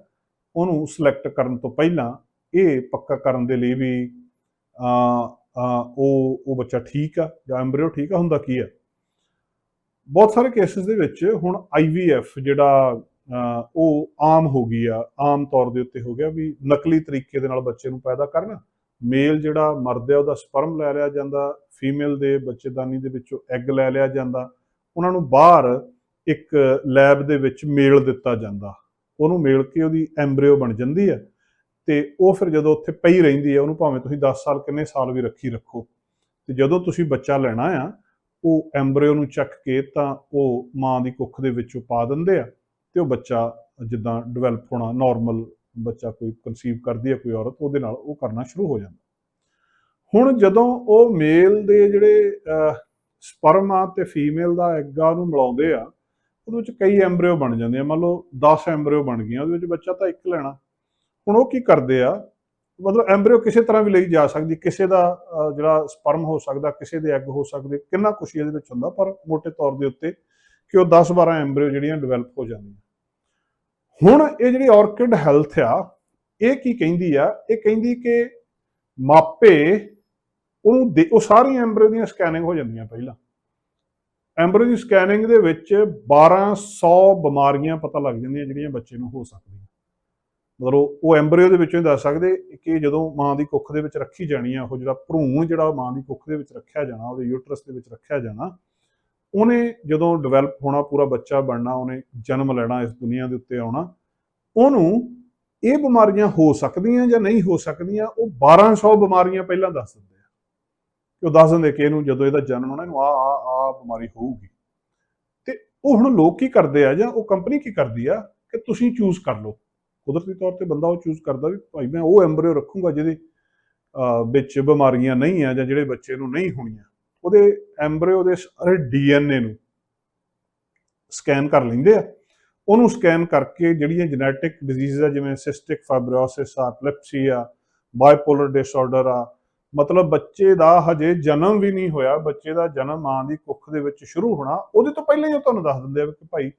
ਉਹਨੂੰ ਸਿਲੈਕਟ ਕਰਨ ਤੋਂ ਪਹਿਲਾਂ ਇਹ ਪੱਕਾ ਕਰਨ ਦੇ ਲਈ ਵੀ ਅਹ, ਉਹ ਉਹ ਬੱਚਾ ਠੀਕ ਆ ਜਾਂ ਐਮਬ੍ਰਿਓ ਠੀਕ ਆ ਹੁੰਦਾ ਕੀ ਆ? ਬਹੁਤ ਸਾਰੇ ਕੇਸਿਸ ਦੇ ਵਿੱਚ ਹੁਣ ਆਈਵੀਐਫ ਜਿਹੜਾ ਉਹ ਆਮ ਹੋ ਗਈ ਆ ਆਮ ਤੌਰ ਦੇ ਉੱਤੇ ਹੋ ਗਿਆ ਵੀ ਨਕਲੀ ਤਰੀਕੇ ਦੇ ਨਾਲ ਬੱਚੇ ਨੂੰ ਪੈਦਾ ਕਰਨ। ਮੇਲ ਜਿਹੜਾ ਮਰਦ ਹੈ ਉਹਦਾ ਸਪਰਮ ਲੈ ਲਿਆ ਜਾਂਦਾ ਫੀਮੇਲ ਦੇ ਬੱਚੇਦਾਨੀ ਦੇ ਵਿੱਚੋਂ ਐਗ ਲੈ ਲਿਆ ਜਾਂਦਾ। ਉਹਨਾਂ ਨੂੰ ਬਾਹਰ ਇੱਕ ਲੈਬ ਦੇ ਵਿੱਚ ਮੇਲ ਦਿੱਤਾ ਜਾਂਦਾ। ਉਹਨੂੰ ਮੇਲ ਕੇ ਉਹਦੀ ਐਮਬ੍ਰਿਓ ਬਣ ਜਾਂਦੀ ਹੈ ਤੇ ਉਹ ਫਿਰ ਜਦੋਂ ਉੱਥੇ ਪਈ ਰਹਿੰਦੀ ਹੈ, ਉਹਨੂੰ ਭਾਵੇਂ ਤੁਸੀਂ 10 ਸਾਲ ਕਿੰਨੇ ਸਾਲ ਵੀ ਰੱਖੀ ਰੱਖੋ। ਤੇ ਜਦੋਂ ਤੁਸੀਂ ਬੱਚਾ ਲੈਣਾ ਆ, ਉਹ ਐਮਬ੍ਰਿਓ ਨੂੰ ਚੱਕ ਕੇ ਤਾਂ ਉਹ ਮਾਂ ਦੀ ਕੁੱਖ ਦੇ ਵਿੱਚੋਂ ਪਾ ਦਿੰਦੇ ਆ ਤੇ ਉਹ ਬੱਚਾ ਜਿੱਦਾਂ ਡਿਵੈਲਪ ਹੋਣਾ ਨਾਰਮਲ ਬੱਚਾ ਕੋਈ ਕਨਸੀਵ ਕਰਦੀ ਹੈ ਕੋਈ ਔਰਤ, ਉਹਦੇ ਨਾਲ ਉਹ ਕਰਨਾ ਸ਼ੁਰੂ ਹੋ ਜਾਂਦਾ। ਹੁਣ ਜਦੋਂ ਉਹ ਮੇਲ ਦੇ ਜਿਹੜੇ ਸਪਰਮ ਆ ਤੇ ਫੀਮੇਲ ਦਾ ਐਗ ਆ ਉਹਨੂੰ ਮਿਲਾਉਂਦੇ ਆ, ਉਹਦੇ ਵਿੱਚ ਕਈ ਐਮਬ੍ਰਿਓ ਬਣ ਜਾਂਦੇ ਆ। ਮੰਨ ਲਓ 10 ਐਮਬ੍ਰਿਓ ਬਣ ਗਈਆਂ, ਉਹਦੇ ਵਿੱਚ ਬੱਚਾ ਤਾਂ ਇੱਕ ਲੈਣਾ। ਹੁਣ ਉਹ ਕੀ ਕਰਦੇ ਆ? ਮਤਲਬ ਐਮਬ੍ਰਿਓ ਕਿਸੇ ਤਰ੍ਹਾਂ ਵੀ ਲਈ ਜਾ ਸਕਦੀ, ਕਿਸੇ ਦਾ ਜਿਹੜਾ ਸਪਰਮ ਹੋ ਸਕਦਾ, ਕਿਸੇ ਦੇ ਐਗ ਹੋ ਸਕਦੇ, ਕਿੰਨਾ ਕੁਛ ਇਹਦੇ ਵਿੱਚ ਹੁੰਦਾ, ਪਰ ਮੋٹے ਤੌਰ ਦੇ ਉੱਤੇ ਕਿ ਉਹ 10 12 ਐਮਬ੍ਰਿਓ ਜਿਹੜੀਆਂ ਡਿਵੈਲਪ ਹੋ ਜਾਂਦੀਆਂ। ਹੁਣ ਇਹ ਜਿਹੜੀ ਆਰਕਿਡ ਹੈਲਥ ਆ, ਇਹ ਕੀ ਕਹਿੰਦੀ ਆ? ਇਹ ਕਹਿੰਦੀ ਕਿ ਮਾਪੇ ਉਹਨੂੰ ਦੇ- ਉਹ ਸਾਰੀਆਂ ਐਮਬ੍ਰਿਓ ਦੀਆਂ ਸਕੈਨਿੰਗ ਹੋ ਜਾਂਦੀਆਂ ਪਹਿਲਾਂ। ਐਮਬ੍ਰਿਓ ਦੀ ਸਕੈਨਿੰਗ ਦੇ ਵਿੱਚ 1200 ਬਿਮਾਰੀਆਂ ਪਤਾ ਲੱਗ ਜਾਂਦੀਆਂ ਜਿਹੜੀਆਂ ਬੱਚੇ ਨੂੰ ਹੋ ਸਕਦੀਆਂ। ਮਤਲਬ ਉਹ ਐਮਬ੍ਰਿਓ ਦੇ ਵਿੱਚੋਂ ਹੀ ਦੱਸ ਸਕਦੇ ਕਿ ਜਦੋਂ ਮਾਂ ਦੀ ਕੁੱਖ ਦੇ ਵਿੱਚ ਰੱਖੀ ਜਾਣੀ ਆ, ਉਹ ਜਿਹੜਾ ਭਰੂਣ ਜਿਹੜਾ ਮਾਂ ਦੀ ਕੁੱਖ ਦੇ ਵਿੱਚ ਰੱਖਿਆ ਜਾਣਾ, ਉਹਦੇ ਯੂਟਰਸ ਦੇ ਵਿੱਚ ਰੱਖਿਆ ਜਾਣਾ, ਉਹਨੇ ਜਦੋਂ ਡਿਵੈਲਪ ਹੋਣਾ, ਪੂਰਾ ਬੱਚਾ ਬਣਨਾ, ਉਹਨੇ ਜਨਮ ਲੈਣਾ, ਇਸ ਦੁਨੀਆ ਦੇ ਉੱਤੇ ਆਉਣਾ, ਉਹਨੂੰ ਇਹ ਬਿਮਾਰੀਆਂ ਹੋ ਸਕਦੀਆਂ ਜਾਂ ਨਹੀਂ ਹੋ ਸਕਦੀਆਂ, ਉਹ 1200 ਬਿਮਾਰੀਆਂ ਪਹਿਲਾਂ ਦੱਸ ਦਿੰਦੇ ਕਿ ਉਹ ਦੱਸ ਦਿੰਦੇ ਕਿ ਇਹਨੂੰ ਜਦੋਂ ਇਹਦਾ ਜਨਮ ਹੋਣਾ, ਇਹਨੂੰ ਆ ਆ ਆ ਬਿਮਾਰੀ ਹੋਊਗੀ। ਤੇ ਉਹ ਹੁਣ ਲੋਕ ਕੀ ਕਰਦੇ ਆ ਜਾਂ ਉਹ ਕੰਪਨੀ ਕੀ ਕਰਦੀ ਆ ਕਿ ਤੁਸੀਂ ਚੂਜ਼ ਕਰ ਲਓ। ਕੁਦਰਤੀ ਤੌਰ ਤੇ ਬੰਦਾ ਉਹ ਚੂਜ਼ ਕਰਦਾ ਵੀ ਭਾਈ ਮੈਂ ਉਹ ਐਮਬ੍ਰਿਓ ਰੱਖੂੰਗਾ ਜਿਹਦੇ ਵਿੱਚ ਬਿਮਾਰੀਆਂ ਨਹੀਂ ਆ ਜਾਂ ਜਿਹੜੇ ਬੱਚੇ ਨੂੰ ਨਹੀਂ ਹੋਣੀਆਂ। ਉਹਦੇ ਐਮਬ੍ਰਿਓ ਦੇ ਸਾਰੇ ਡੀਐਨਏ ਨੂੰ ਸਕੈਨ ਕਰ ਲੈਂਦੇ ਆ। ਉਹਨੂੰ ਸਕੈਨ ਕਰਕੇ ਜਿਹੜੀਆਂ ਜੈਨੇਟਿਕ ਡਿਜ਼ੀਜ਼ ਆ, ਜਿਵੇਂ ਸਿਸਟਿਕ ਫਾਈਬਰੋਸਿਸ ਆ ਐਪਿਲੈਪਸੀ ਆ ਬਾਈਪੋਲਰ ਡਿਸਆਰਡਰ ਆ ਮਤਲਬ ਬੱਚੇ ਦਾ ਹਜੇ ਜਨਮ ਵੀ ਨਹੀਂ ਹੋਇਆ, ਬੱਚੇ ਦਾ ਜਨਮ ਮਾਂ ਦੀ ਕੁੱਖ ਦੇ ਵਿੱਚ ਸ਼ੁਰੂ ਹੋਣਾ, ਉਹਦੇ ਤੋਂ ਪਹਿਲਾਂ ਹੀ ਉਹ ਤੁਹਾਨੂੰ ਦੱਸ ਦਿੰਦੇ ਆ ਕਿ ਭਾਈ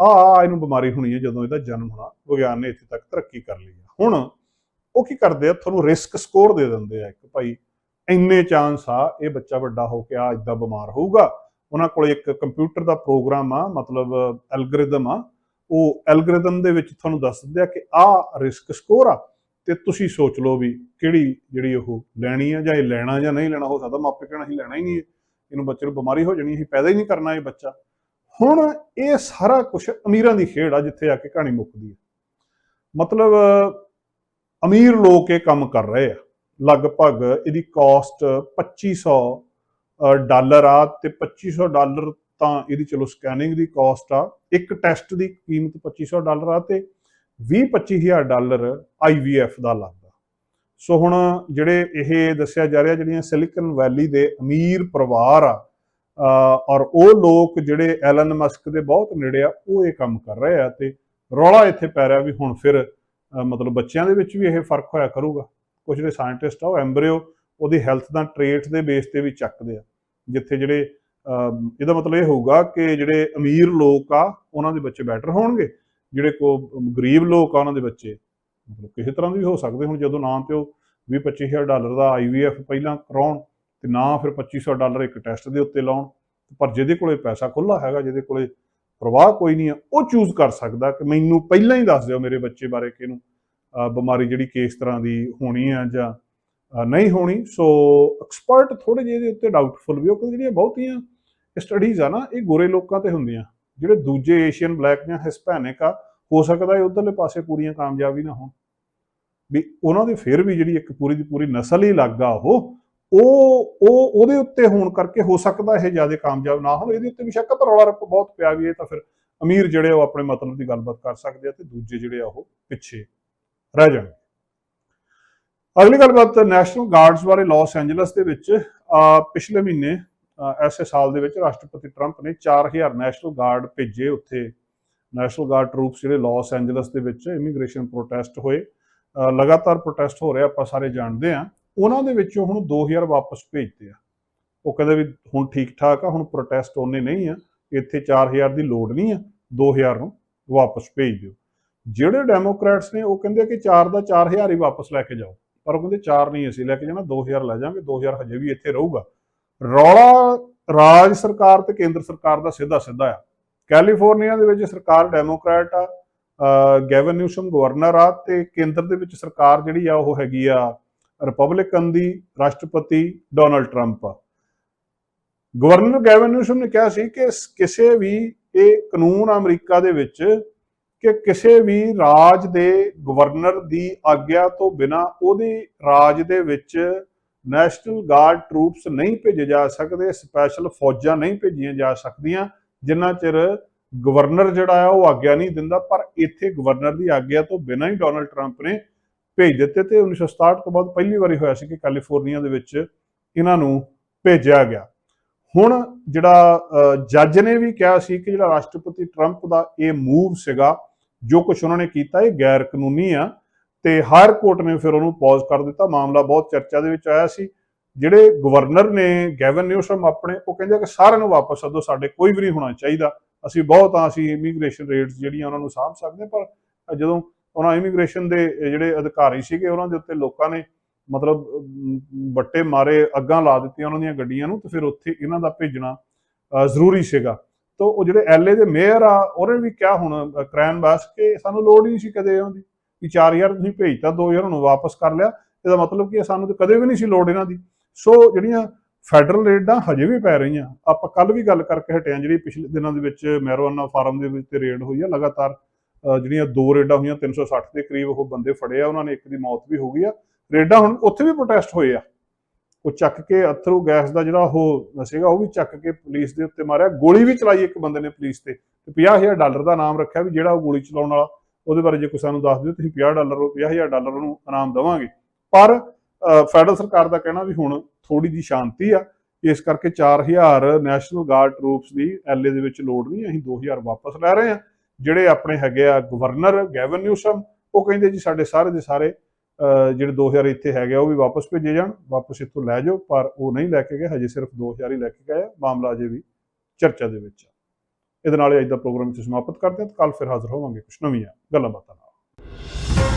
ਆ ਆ ਇਹਨੂੰ ਬਿਮਾਰੀ ਹੋਣੀ ਹੈ ਜਦੋਂ ਇਹਦਾ ਜਨਮ ਹੋਣਾ, ਵਿਗਿਆਨ ਨੇ ਇੱਥੇ ਤੱਕ ਤਰੱਕੀ ਕਰ ਲਈ ਹੈ ਹੁਣ ਉਹ ਕੀ ਕਰਦੇ ਆ? ਤੁਹਾਨੂੰ ਰਿਸਕ ਸਕੋਰ ਦੇ ਦਿੰਦੇ ਆ ਕਿ ਭਾਈ, ਇੰਨੇ ਚਾਂਸ ਆ, ਇਹ ਬੱਚਾ ਵੱਡਾ ਹੋ ਕੇ ਆ ਇਦਾਂ ਬਿਮਾਰ ਹੋਊਗਾ। ਉਹਨਾਂ ਕੋਲ ਇੱਕ ਕੰਪਿਊਟਰ ਦਾ ਪ੍ਰੋਗਰਾਮ ਆ, ਮਤਲਬ ਐਲਗੋਰਿਦਮ ਆ। ਉਹ ਐਲਗੋਰਿਦਮ ਦੇ ਵਿੱਚ ਤੁਹਾਨੂੰ ਦੱਸ ਦਿੰਦੇ ਆ ਕਿ ਆ ਰਿਸਕ ਸਕੋਰ ਆ। ਤੇ ਤੁਸੀਂ ਸੋਚ ਲਓ ਵੀ ਕਿਹੜੀ ਜਿਹੜੀ ਉਹ ਲੈਣੀ ਆ ਜਾਂ ਇਹ ਲੈਣਾ ਜਾਂ ਨਹੀਂ ਲੈਣਾ ਹੋ ਸਕਦਾ ਮਾਪੇ ਕਹਿਣਾ ਹੀ ਲੈਣਾ ਹੀ ਨਹੀਂ ਹੈ। ਇਹਨੂੰ ਬੱਚੇ ਨੂੰ ਬਿਮਾਰੀ ਹੋ ਜਾਣੀ ਅਸੀਂ ਪੈਦਾ ਹੀ ਨਹੀਂ ਕਰਨਾ ਇਹ ਬੱਚਾ। ਹੁਣ ਇਹ ਸਾਰਾ ਕੁਝ ਅਮੀਰਾਂ ਦੀ ਖੇਡ ਆ ਜਿੱਥੇ ਆ ਕੇ ਕਹਾਣੀ ਮੁੱਕਦੀ ਹੈ ਮਤਲਬ ਅਮੀਰ ਲੋਕ ਇਹ ਕੰਮ ਕਰ ਰਹੇ ਆ। ਲਗਭਗ ਇਹਦੀ ਕਾਸਟ 2500 ਅ, ਡਾਲਰ ਆ ਤੇ 2500 ਡਾਲਰ ਤਾਂ ਇਹਦੀ ਚਲੋ ਸਕੈਨਿੰਗ ਦੀ ਕਾਸਟ ਆ। ਇੱਕ ਟੈਸਟ ਦੀ ਕੀਮਤ 2500 ਡਾਲਰ ਆ ਤੇ 20-25000 ਡਾਲਰ IVF ਦਾ ਲੱਗਦਾ ਸੋ ਹੁਣ ਜਿਹੜੇ ਇਹ ਦੱਸਿਆ ਜਾ ਰਿਹਾ, ਜਿਹੜੀਆਂ ਸਿਲਿਕਨ ਵੈਲੀ ਦੇ ਅਮੀਰ ਪਰਿਵਾਰ ਆ ਔਰ ਉਹ ਲੋਕ ਜਿਹੜੇ ਐਲਨ ਮਸਕ ਦੇ ਬਹੁਤ ਨੇੜੇ ਆ, ਉਹ ਇਹ ਕੰਮ ਕਰ ਰਹੇ ਆ ਤੇ ਰੌਲਾ ਇੱਥੇ ਪੈ ਰਿਹਾ ਵੀ ਹੁਣ ਫਿਰ ਮਤਲਬ ਬੱਚਿਆਂ ਦੇ ਵਿੱਚ ਵੀ ਇਹ ਫ਼ਰਕ ਹੋਇਆ ਕਰੂਗਾ। ਕੁਝ ਜਿਹੜੇ ਸਾਇੰਟਿਸਟ ਆ, ਉਹ ਐਮਬ੍ਰਿਓ, ਉਹਦੀ ਹੈਲਥ ਦਾ ਟ੍ਰੇਟ ਦੇ ਬੇਸ ਤੇ ਵੀ ਚੱਕਦੇ ਆ, ਜਿੱਥੇ ਜਿਹੜੇ ਇਹਦਾ ਮਤਲਬ ਇਹ ਹੋਊਗਾ ਕਿ ਜਿਹੜੇ ਅਮੀਰ ਲੋਕ ਆ, ਉਹਨਾਂ ਦੇ ਬੱਚੇ ਬੈਟਰ ਹੋਣਗੇ। ਜਿਹੜੇ ਕੋ ਗਰੀਬ ਲੋਕ ਆ ਉਹਨਾਂ ਦੇ ਬੱਚੇ, ਮਤਲਬ ਕਿਸੇ ਤਰ੍ਹਾਂ ਦੇ ਵੀ ਹੋ ਸਕਦੇ ਹੁਣ ਜਦੋਂ ਨਾ ਤੇ ਉਹ 20 25000 ਡਾਲਰ ਦਾ ਆਈਵੀਐਫ ਪਹਿਲਾਂ ਕਰਾਉਣ ਤੇ ਨਾ ਫਿਰ 2500 ਡਾਲਰ ਇੱਕ ਟੈਸਟ ਦੇ ਉੱਤੇ ਲਾਉਣ, ਪਰ ਜਿਹਦੇ ਕੋਲੇ ਪੈਸਾ ਖੁੱਲਾ ਹੈਗਾ, ਜਿਹਦੇ ਕੋਲੇ ਪ੍ਰਵਾਹ ਕੋਈ ਨਹੀਂ ਆ, ਉਹ ਚੂਜ਼ ਕਰ ਸਕਦਾ ਕਿ ਮੈਨੂੰ ਪਹਿਲਾਂ ਹੀ ਦੱਸ ਦਿਓ ਮੇਰੇ ਬੱਚੇ ਬਾਰੇ ਕਿ ਇਹਨੂੰ ਬਿਮਾਰੀ ਜਿਹੜੀ ਕਿਸ ਤਰ੍ਹਾਂ ਦੀ ਹੋਣੀ ਆ ਜਾਂ ਨਹੀਂ ਹੋਣੀ। ਸੋ ਐਕਸਪਰਟ ਥੋੜੇ ਜਿਹੇ ਦੇ ਉੱਤੇ ਡਾਊਟਫੁਲ ਵੀ ਉਹ ਕਹਿੰਦੇ ਜਿਹੜੀਆਂ ਬਹੁਤੀਆਂ ਸਟੱਡੀਜ਼ ਆ ਨਾ, ਇਹ ਗੋਰੇ ਲੋਕਾਂ ਤੇ ਹੁੰਦੀਆਂ। ਜਿਹੜੇ ਦੂਜੇ ਏਸ਼ੀਅਨ ਬਲੈਕ ਜਾਂ ਹਿਸਪੈਨਿਕ ਆ ਹੋ ਸਕਦਾ ਹੈ ਉਧਰਲੇ ਪਾਸੇ ਪੂਰੀਆਂ ਕਾਮਯਾਬੀ ਨਾ ਹੋਣ। ਵੀ ਉਹਨਾਂ ਦੀ ਫਿਰ ਵੀ ਜਿਹੜੀ ਇੱਕ ਪੂਰੀ ਦੀ ਪੂਰੀ ਨਸਲ ਹੀ ਲੱਗਾ ਉਹ ਉਹ ਉਹ ਉਹਦੇ ਉੱਤੇ ਹੋਣ ਕਰਕੇ ਹੋ ਸਕਦਾ ਇਹ ਜ਼ਿਆਦਾ ਕਾਮਯਾਬ ਨਾ ਹੋਣ। ਇਹਦੇ ਉੱਤੇ ਵੀ ਸ਼ੱਕ ਪਰ ਰੌਲਾ ਰੱਪ ਬਹੁਤ ਪਿਆ ਵੀ ਇਹ ਤਾਂ ਫਿਰ ਅਮੀਰ ਜਿਹੜੇ ਉਹ ਆਪਣੇ ਮਤਲਬ ਦੀ ਗੱਲਬਾਤ ਕਰ ਸਕਦੇ ਆ ਤੇ ਦੂਜੇ ਜਿਹੜੇ ਆ ਉਹ ਪਿੱਛੇ ਰਹਿ ਜਾਣਗੇ। ਅਗਲੀ ਗੱਲਬਾਤ ਨੈਸ਼ਨਲ ਗਾਰਡਸ ਬਾਰੇ ਲਾਸ ਐਂਜਲਸ ਦੇ ਵਿੱਚ ਅਹ, ਪਿਛਲੇ ਮਹੀਨੇ ਐਸੇ ਸਾਲ ਦੇ ਵਿੱਚ ਰਾਸ਼ਟਰਪਤੀ ਟਰੰਪ ਨੇ 4000 ਨੈਸ਼ਨਲ ਗਾਰਡ ਭੇਜੇ ਉੱਥੇ। ਨੈਸ਼ਨਲ ਗਾਰਡ ਟਰੂਪਸ ਜਿਹੜੇ ਲਾਸ ਐਂਜਲਸ ਦੇ ਵਿੱਚ ਇਮੀਗ੍ਰੇਸ਼ਨ ਪ੍ਰੋਟੈਸਟ ਹੋਏ ਲਗਾਤਾਰ ਪ੍ਰੋਟੈਸਟ ਹੋ ਰਿਹਾ, ਆਪਾਂ ਸਾਰੇ ਜਾਣਦੇ ਆ ਉਹਨਾਂ ਦੇ ਵਿੱਚੋਂ ਹੁਣ 2000 ਵਾਪਸ ਭੇਜਦੇ ਆ। ਉਹ ਕਹਿੰਦੇ ਵੀ ਹੁਣ ਠੀਕ ਠਾਕ ਆ, ਹੁਣ ਪ੍ਰੋਟੈਸਟ ਉਹਨੇ ਨਹੀਂ ਆ, ਇੱਥੇ 4000 ਦੀ ਲੋੜ ਨਹੀਂ ਆ 2000 ਨੂੰ ਵਾਪਸ ਭੇਜ ਦਿਓ। ਜਿਹੜੇ ਡੈਮੋਕ੍ਰੈਟਸ ਨੇ, ਉਹ ਕਹਿੰਦੇ ਕਿ 4 ਦਾ 4000 ਹੀ ਵਾਪਸ ਲੈ ਕੇ ਜਾਓ। ਪਰ ਉਹ ਕਹਿੰਦੇ 4 ਨਹੀਂ ਅਸੀਂ ਲੈ ਕੇ ਜਾਣਾ 2000 ਲੈ ਜਾਾਂਗੇ 2000 ਹਜੇ ਵੀ ਇੱਥੇ ਰਹੂਗਾ। ਰੌਲਾ ਰਾਜ ਸਰਕਾਰ ਤੇ ਕੇਂਦਰ ਸਰਕਾਰ ਦਾ ਸਿੱਧਾ ਸਿੱਧਾ ਆ। ਕੈਲੀਫੋਰਨੀਆ ਦੇ ਵਿੱਚ ਸਰਕਾਰ ਡੈਮੋਕ੍ਰੈਟ ਆ, ਅਹ ਗੈਵਨ ਨਿਊਸਮ ਗਵਰਨਰ ਆ ਤੇ ਕੇਂਦਰ ਦੇ ਵਿੱਚ ਸਰਕਾਰ ਜਿਹੜੀ ਆ ਉਹ ਹੈਗੀ ਆ ਰਿਪਬਲਿਕਨ ਦੀ ਰਾਸ਼ਟਰਪਤੀ ਡੋਨਲਡ ਟਰੰਪ ਆ। ਗਵਰਨਰ ਗੈਵਨ ਨਿਊਸਮ ਨੇ ਕਿਹਾ ਸੀ ਕਿ ਕਿਸੇ ਵੀ ਇਹ ਕਾਨੂੰਨ ਆ ਅਮਰੀਕਾ ਦੇ ਵਿੱਚ ਕਿ ਕਿਸੇ ਵੀ ਰਾਜ ਦੇ ਗਵਰਨਰ ਦੀ ਆਗਿਆ ਤੋਂ ਬਿਨਾ ਉਹਦੇ ਰਾਜ ਦੇ ਵਿੱਚ ਨੈਸ਼ਨਲ ਗਾਰਡ ਟਰੂਪਸ ਨਹੀਂ ਭੇਜੇ ਜਾ ਸਕਦੇ, ਸਪੈਸ਼ਲ ਫੌਜਾਂ ਨਹੀਂ ਭੇਜੀਆਂ ਜਾ ਸਕਦੀਆਂ, ਜਿੰਨਾ ਚਿਰ ਗਵਰਨਰ ਜਿਹੜਾ ਆ ਉਹ ਆਗਿਆ ਨਹੀਂ ਦਿੰਦਾ, ਪਰ ਇੱਥੇ ਗਵਰਨਰ ਦੀ ਆਗਿਆ ਤੋਂ ਬਿਨਾਂ ਹੀ ਡੋਨਲਡ ਟਰੰਪ ਨੇ ਭੇਜ ਦਿੱਤੇ ਤੇ 1967 ਤੋਂ ਬਾਅਦ ਪਹਿਲੀ ਵਾਰੀ ਹੋਇਆ ਸੀ ਕਿ ਕੈਲੀਫੋਰਨੀਆ ਦੇ ਵਿੱਚ ਇਹਨਾਂ ਨੂੰ ਭੇਜਿਆ ਗਿਆ। ਹੁਣ ਜਿਹੜਾ ਜੱਜ ਨੇ ਵੀ ਕਿਹਾ ਸੀ ਕਿ ਜਿਹੜਾ ਰਾਸ਼ਟਰਪਤੀ ਟਰੰਪ ਦਾ ਇਹ ਮੂਵ ਸੀਗਾ, ਜੋ ਕੁਝ ਉਹਨਾਂ ਨੇ ਕੀਤਾ ਇਹ ਗੈਰ ਕਾਨੂੰਨੀ ਆ ਤੇ ਹਾਇਰ ਕੋਰਟ ਨੇ ਫਿਰ ਉਹਨੂੰ ਪੌਜ਼ ਕਰ ਦਿੱਤਾ। ਮਾਮਲਾ ਬਹੁਤ ਚਰਚਾ ਦੇ ਵਿੱਚ ਆਇਆ ਸੀ। ਜਿਹੜੇ ਗਵਰਨਰ ਨੇ ਗੈਵਨ ਨਿਊਸਮ ਆਪਣੇ ਉਹ ਕਹਿੰਦੇ ਕਿ ਸਾਰਿਆਂ ਨੂੰ ਵਾਪਸ ਸੱਦੋ ਸਾਡੇ ਕੋਈ ਵੀ ਨਹੀਂ ਹੋਣਾ ਚਾਹੀਦਾ। ਅਸੀਂ ਬਹੁਤ ਆ ਅਸੀਂ ਇਮੀਗ੍ਰੇਸ਼ਨ ਰੇਟਸ ਜਿਹੜੀਆਂ ਉਹਨਾਂ ਨੂੰ ਸਾਂਭ ਸਕਦੇ ਹਾਂ, ਪਰ ਜਦੋਂ ਉਹਨਾਂ ਇਮੀਗ੍ਰੇਸ਼ਨ ਦੇ ਜਿਹੜੇ ਅਧਿਕਾਰੀ ਸੀਗੇ ਉਹਨਾਂ ਦੇ ਉੱਤੇ ਲੋਕਾਂ ਨੇ ਮਤਲਬ ਅਮ, ਬੱਟੇ ਮਾਰੇ ਅੱਗਾਂ ਲਾ ਦਿੱਤੀਆਂ ਉਹਨਾਂ ਦੀਆਂ ਗੱਡੀਆਂ ਨੂੰ ਤੇ ਫਿਰ ਉੱਥੇ ਇਹਨਾਂ ਦਾ ਭੇਜਣਾ ਜ਼ਰੂਰੀ ਸੀਗਾ। ਤਾਂ ਉਹ ਜਿਹੜੇ ਐਲਏ ਦੇ ਮੇਅਰ ਆ ਉਹਨੇ ਵੀ ਕਿਹਾ ਹੁਣ ਕ੍ਰੈਨ ਬਾਸ ਕਿ ਸਾਨੂੰ ਲੋੜ ਹੀ ਨਹੀਂ ਸੀ ਕਦੇ ਉਹਦੀ ਕਿ 4000 ਤੁਸੀਂ ਭੇਜਤਾ 2000 ਉਹਨੂੰ ਵਾਪਸ ਕਰ ਲਿਆ। ਇਹਦਾ ਮਤਲਬ ਕਿ ਸਾਨੂੰ ਤਾਂ ਕਦੇ ਵੀ ਨਹੀਂ ਸੀ ਲੋੜ ਇਹਨਾਂ ਦੀ। ਸੋ ਜਿਹੜੀਆਂ ਫੈਡਰਲ ਰੇਡਾਂ ਹਜੇ ਵੀ ਪੈ ਰਹੀਆਂ, ਆਪਾਂ ਕੱਲ ਵੀ ਗੱਲ ਕਰਕੇ ਹਟਿਆ ਜਿਹੜੀ ਪਿਛਲੇ ਦਿਨਾਂ ਦੇ ਵਿੱਚ ਮੈਰੋਨਾ ਫਾਰਮ ਦੇ ਵਿੱਚ ਤੇ ਰੇਡ ਹੋਈ ਆ, ਲਗਾਤਾਰ ਜਿਹੜੀਆਂ ਦੋ ਰੇਡਾਂ ਹੋਈਆਂ 360 ਦੇ ਕਰੀਬ ਉਹ ਬੰਦੇ ਫੜੇ ਆ, ਉਹਨਾਂ ਨੇ ਇੱਕ ਦੀ ਮੌਤ ਵੀ ਹੋ ਗਈ ਆ। ਰੇਡਾਂ ਹੁਣ ਉੱਥੇ ਵੀ ਪ੍ਰੋਟੈਸਟ ਹੋਏ ਆ। ਉਹ ਚੱਕ ਕੇ ਅਥਰੂ ਗੈਸ ਦਾ ਜਿਹੜਾ ਉਹ ਸੀਗਾ, ਉਹ ਵੀ ਚੱਕ ਕੇ ਪੁਲਿਸ ਦੇ ਉੱਤੇ ਮਾਰਿਆ। ਗੋਲੀ ਵੀ ਚਲਾਈ ਇੱਕ ਬੰਦੇ ਨੇ ਪੁਲਿਸ ਤੇ। ਤੇ 50000 ਡਾਲਰ ਦਾ ਨਾਮ ਰੱਖਿਆ ਵੀ ਜਿਹੜਾ ਉਹ ਗੋਲੀ ਚਲਾਉਣ ਵਾਲਾ ਉਹਦੇ ਬਾਰੇ ਜੇ ਕੋਈ ਸਾਨੂੰ ਦੱਸ ਦਿਓ ਤੁਸੀਂ 50 ਡਾਲਰ 50000 ਡਾਲਰ ਉਹਨੂੰ ਇਨਾਮ ਦੇਵਾਂਗੇ ਪਰ ਫੈਡਰਲ ਸਰਕਾਰ ਦਾ ਕਹਿਣਾ ਵੀ ਹੁਣ ਥੋੜੀ ਜੀ ਸ਼ਾਂਤੀ ਆ ਇਸ ਕਰਕੇ 4000 ਨੈਸ਼ਨਲ ਗਾਰਡ ਟਰੂਪਸ ਦੀ ਐਲਏ ਦੇ ਵਿੱਚ ਲੋੜ ਨਹੀਂ ਅਸੀਂ 2000 ਵਾਪਸ ਲੈ ਰਹੇ ਹਾਂ ਜਿਹੜੇ ਆਪਣੇ ਹੈਗੇ ਆ ਗਵਰਨਰ ਗੈਵਨ ਨਿਊਸਮ ਉਹ ਕਹਿੰਦੇ ਜੀ ਸਾਡੇ ਸਾਰੇ ਦੇ ਸਾਰੇ ਅਹ, ਜਿਹੜੇ 2000 ਇੱਥੇ ਹੈਗੇ ਆ ਉਹ ਵੀ ਵਾਪਸ ਭੇਜੇ ਜਾਣ ਵਾਪਸ ਇੱਥੋਂ ਲੈ ਜਾਓ ਪਰ ਉਹ ਨਹੀਂ ਲੈ ਕੇ ਗਏ ਹਜੇ ਸਿਰਫ 2000 ਹੀ ਲੈ ਕੇ ਗਏ ਆ। ਮਾਮਲਾ ਅਜੇ ਵੀ ਚਰਚਾ ਦੇ ਵਿੱਚ ਆ ਇਹਦੇ ਨਾਲ ਹੀ ਅੱਜ ਦਾ ਪ੍ਰੋਗਰਾਮ ਇਸ ਸਮਾਪਤ ਕਰਦੇ ਹਾਂ ਕੱਲ ਫਿਰ ਹਾਜ਼ਰ ਹੋਵਾਂਗੇ ਕੁਛ ਨਵੀਆਂ ਗੱਲਾਂ ਬਾਤਾਂ ਨਾਲ।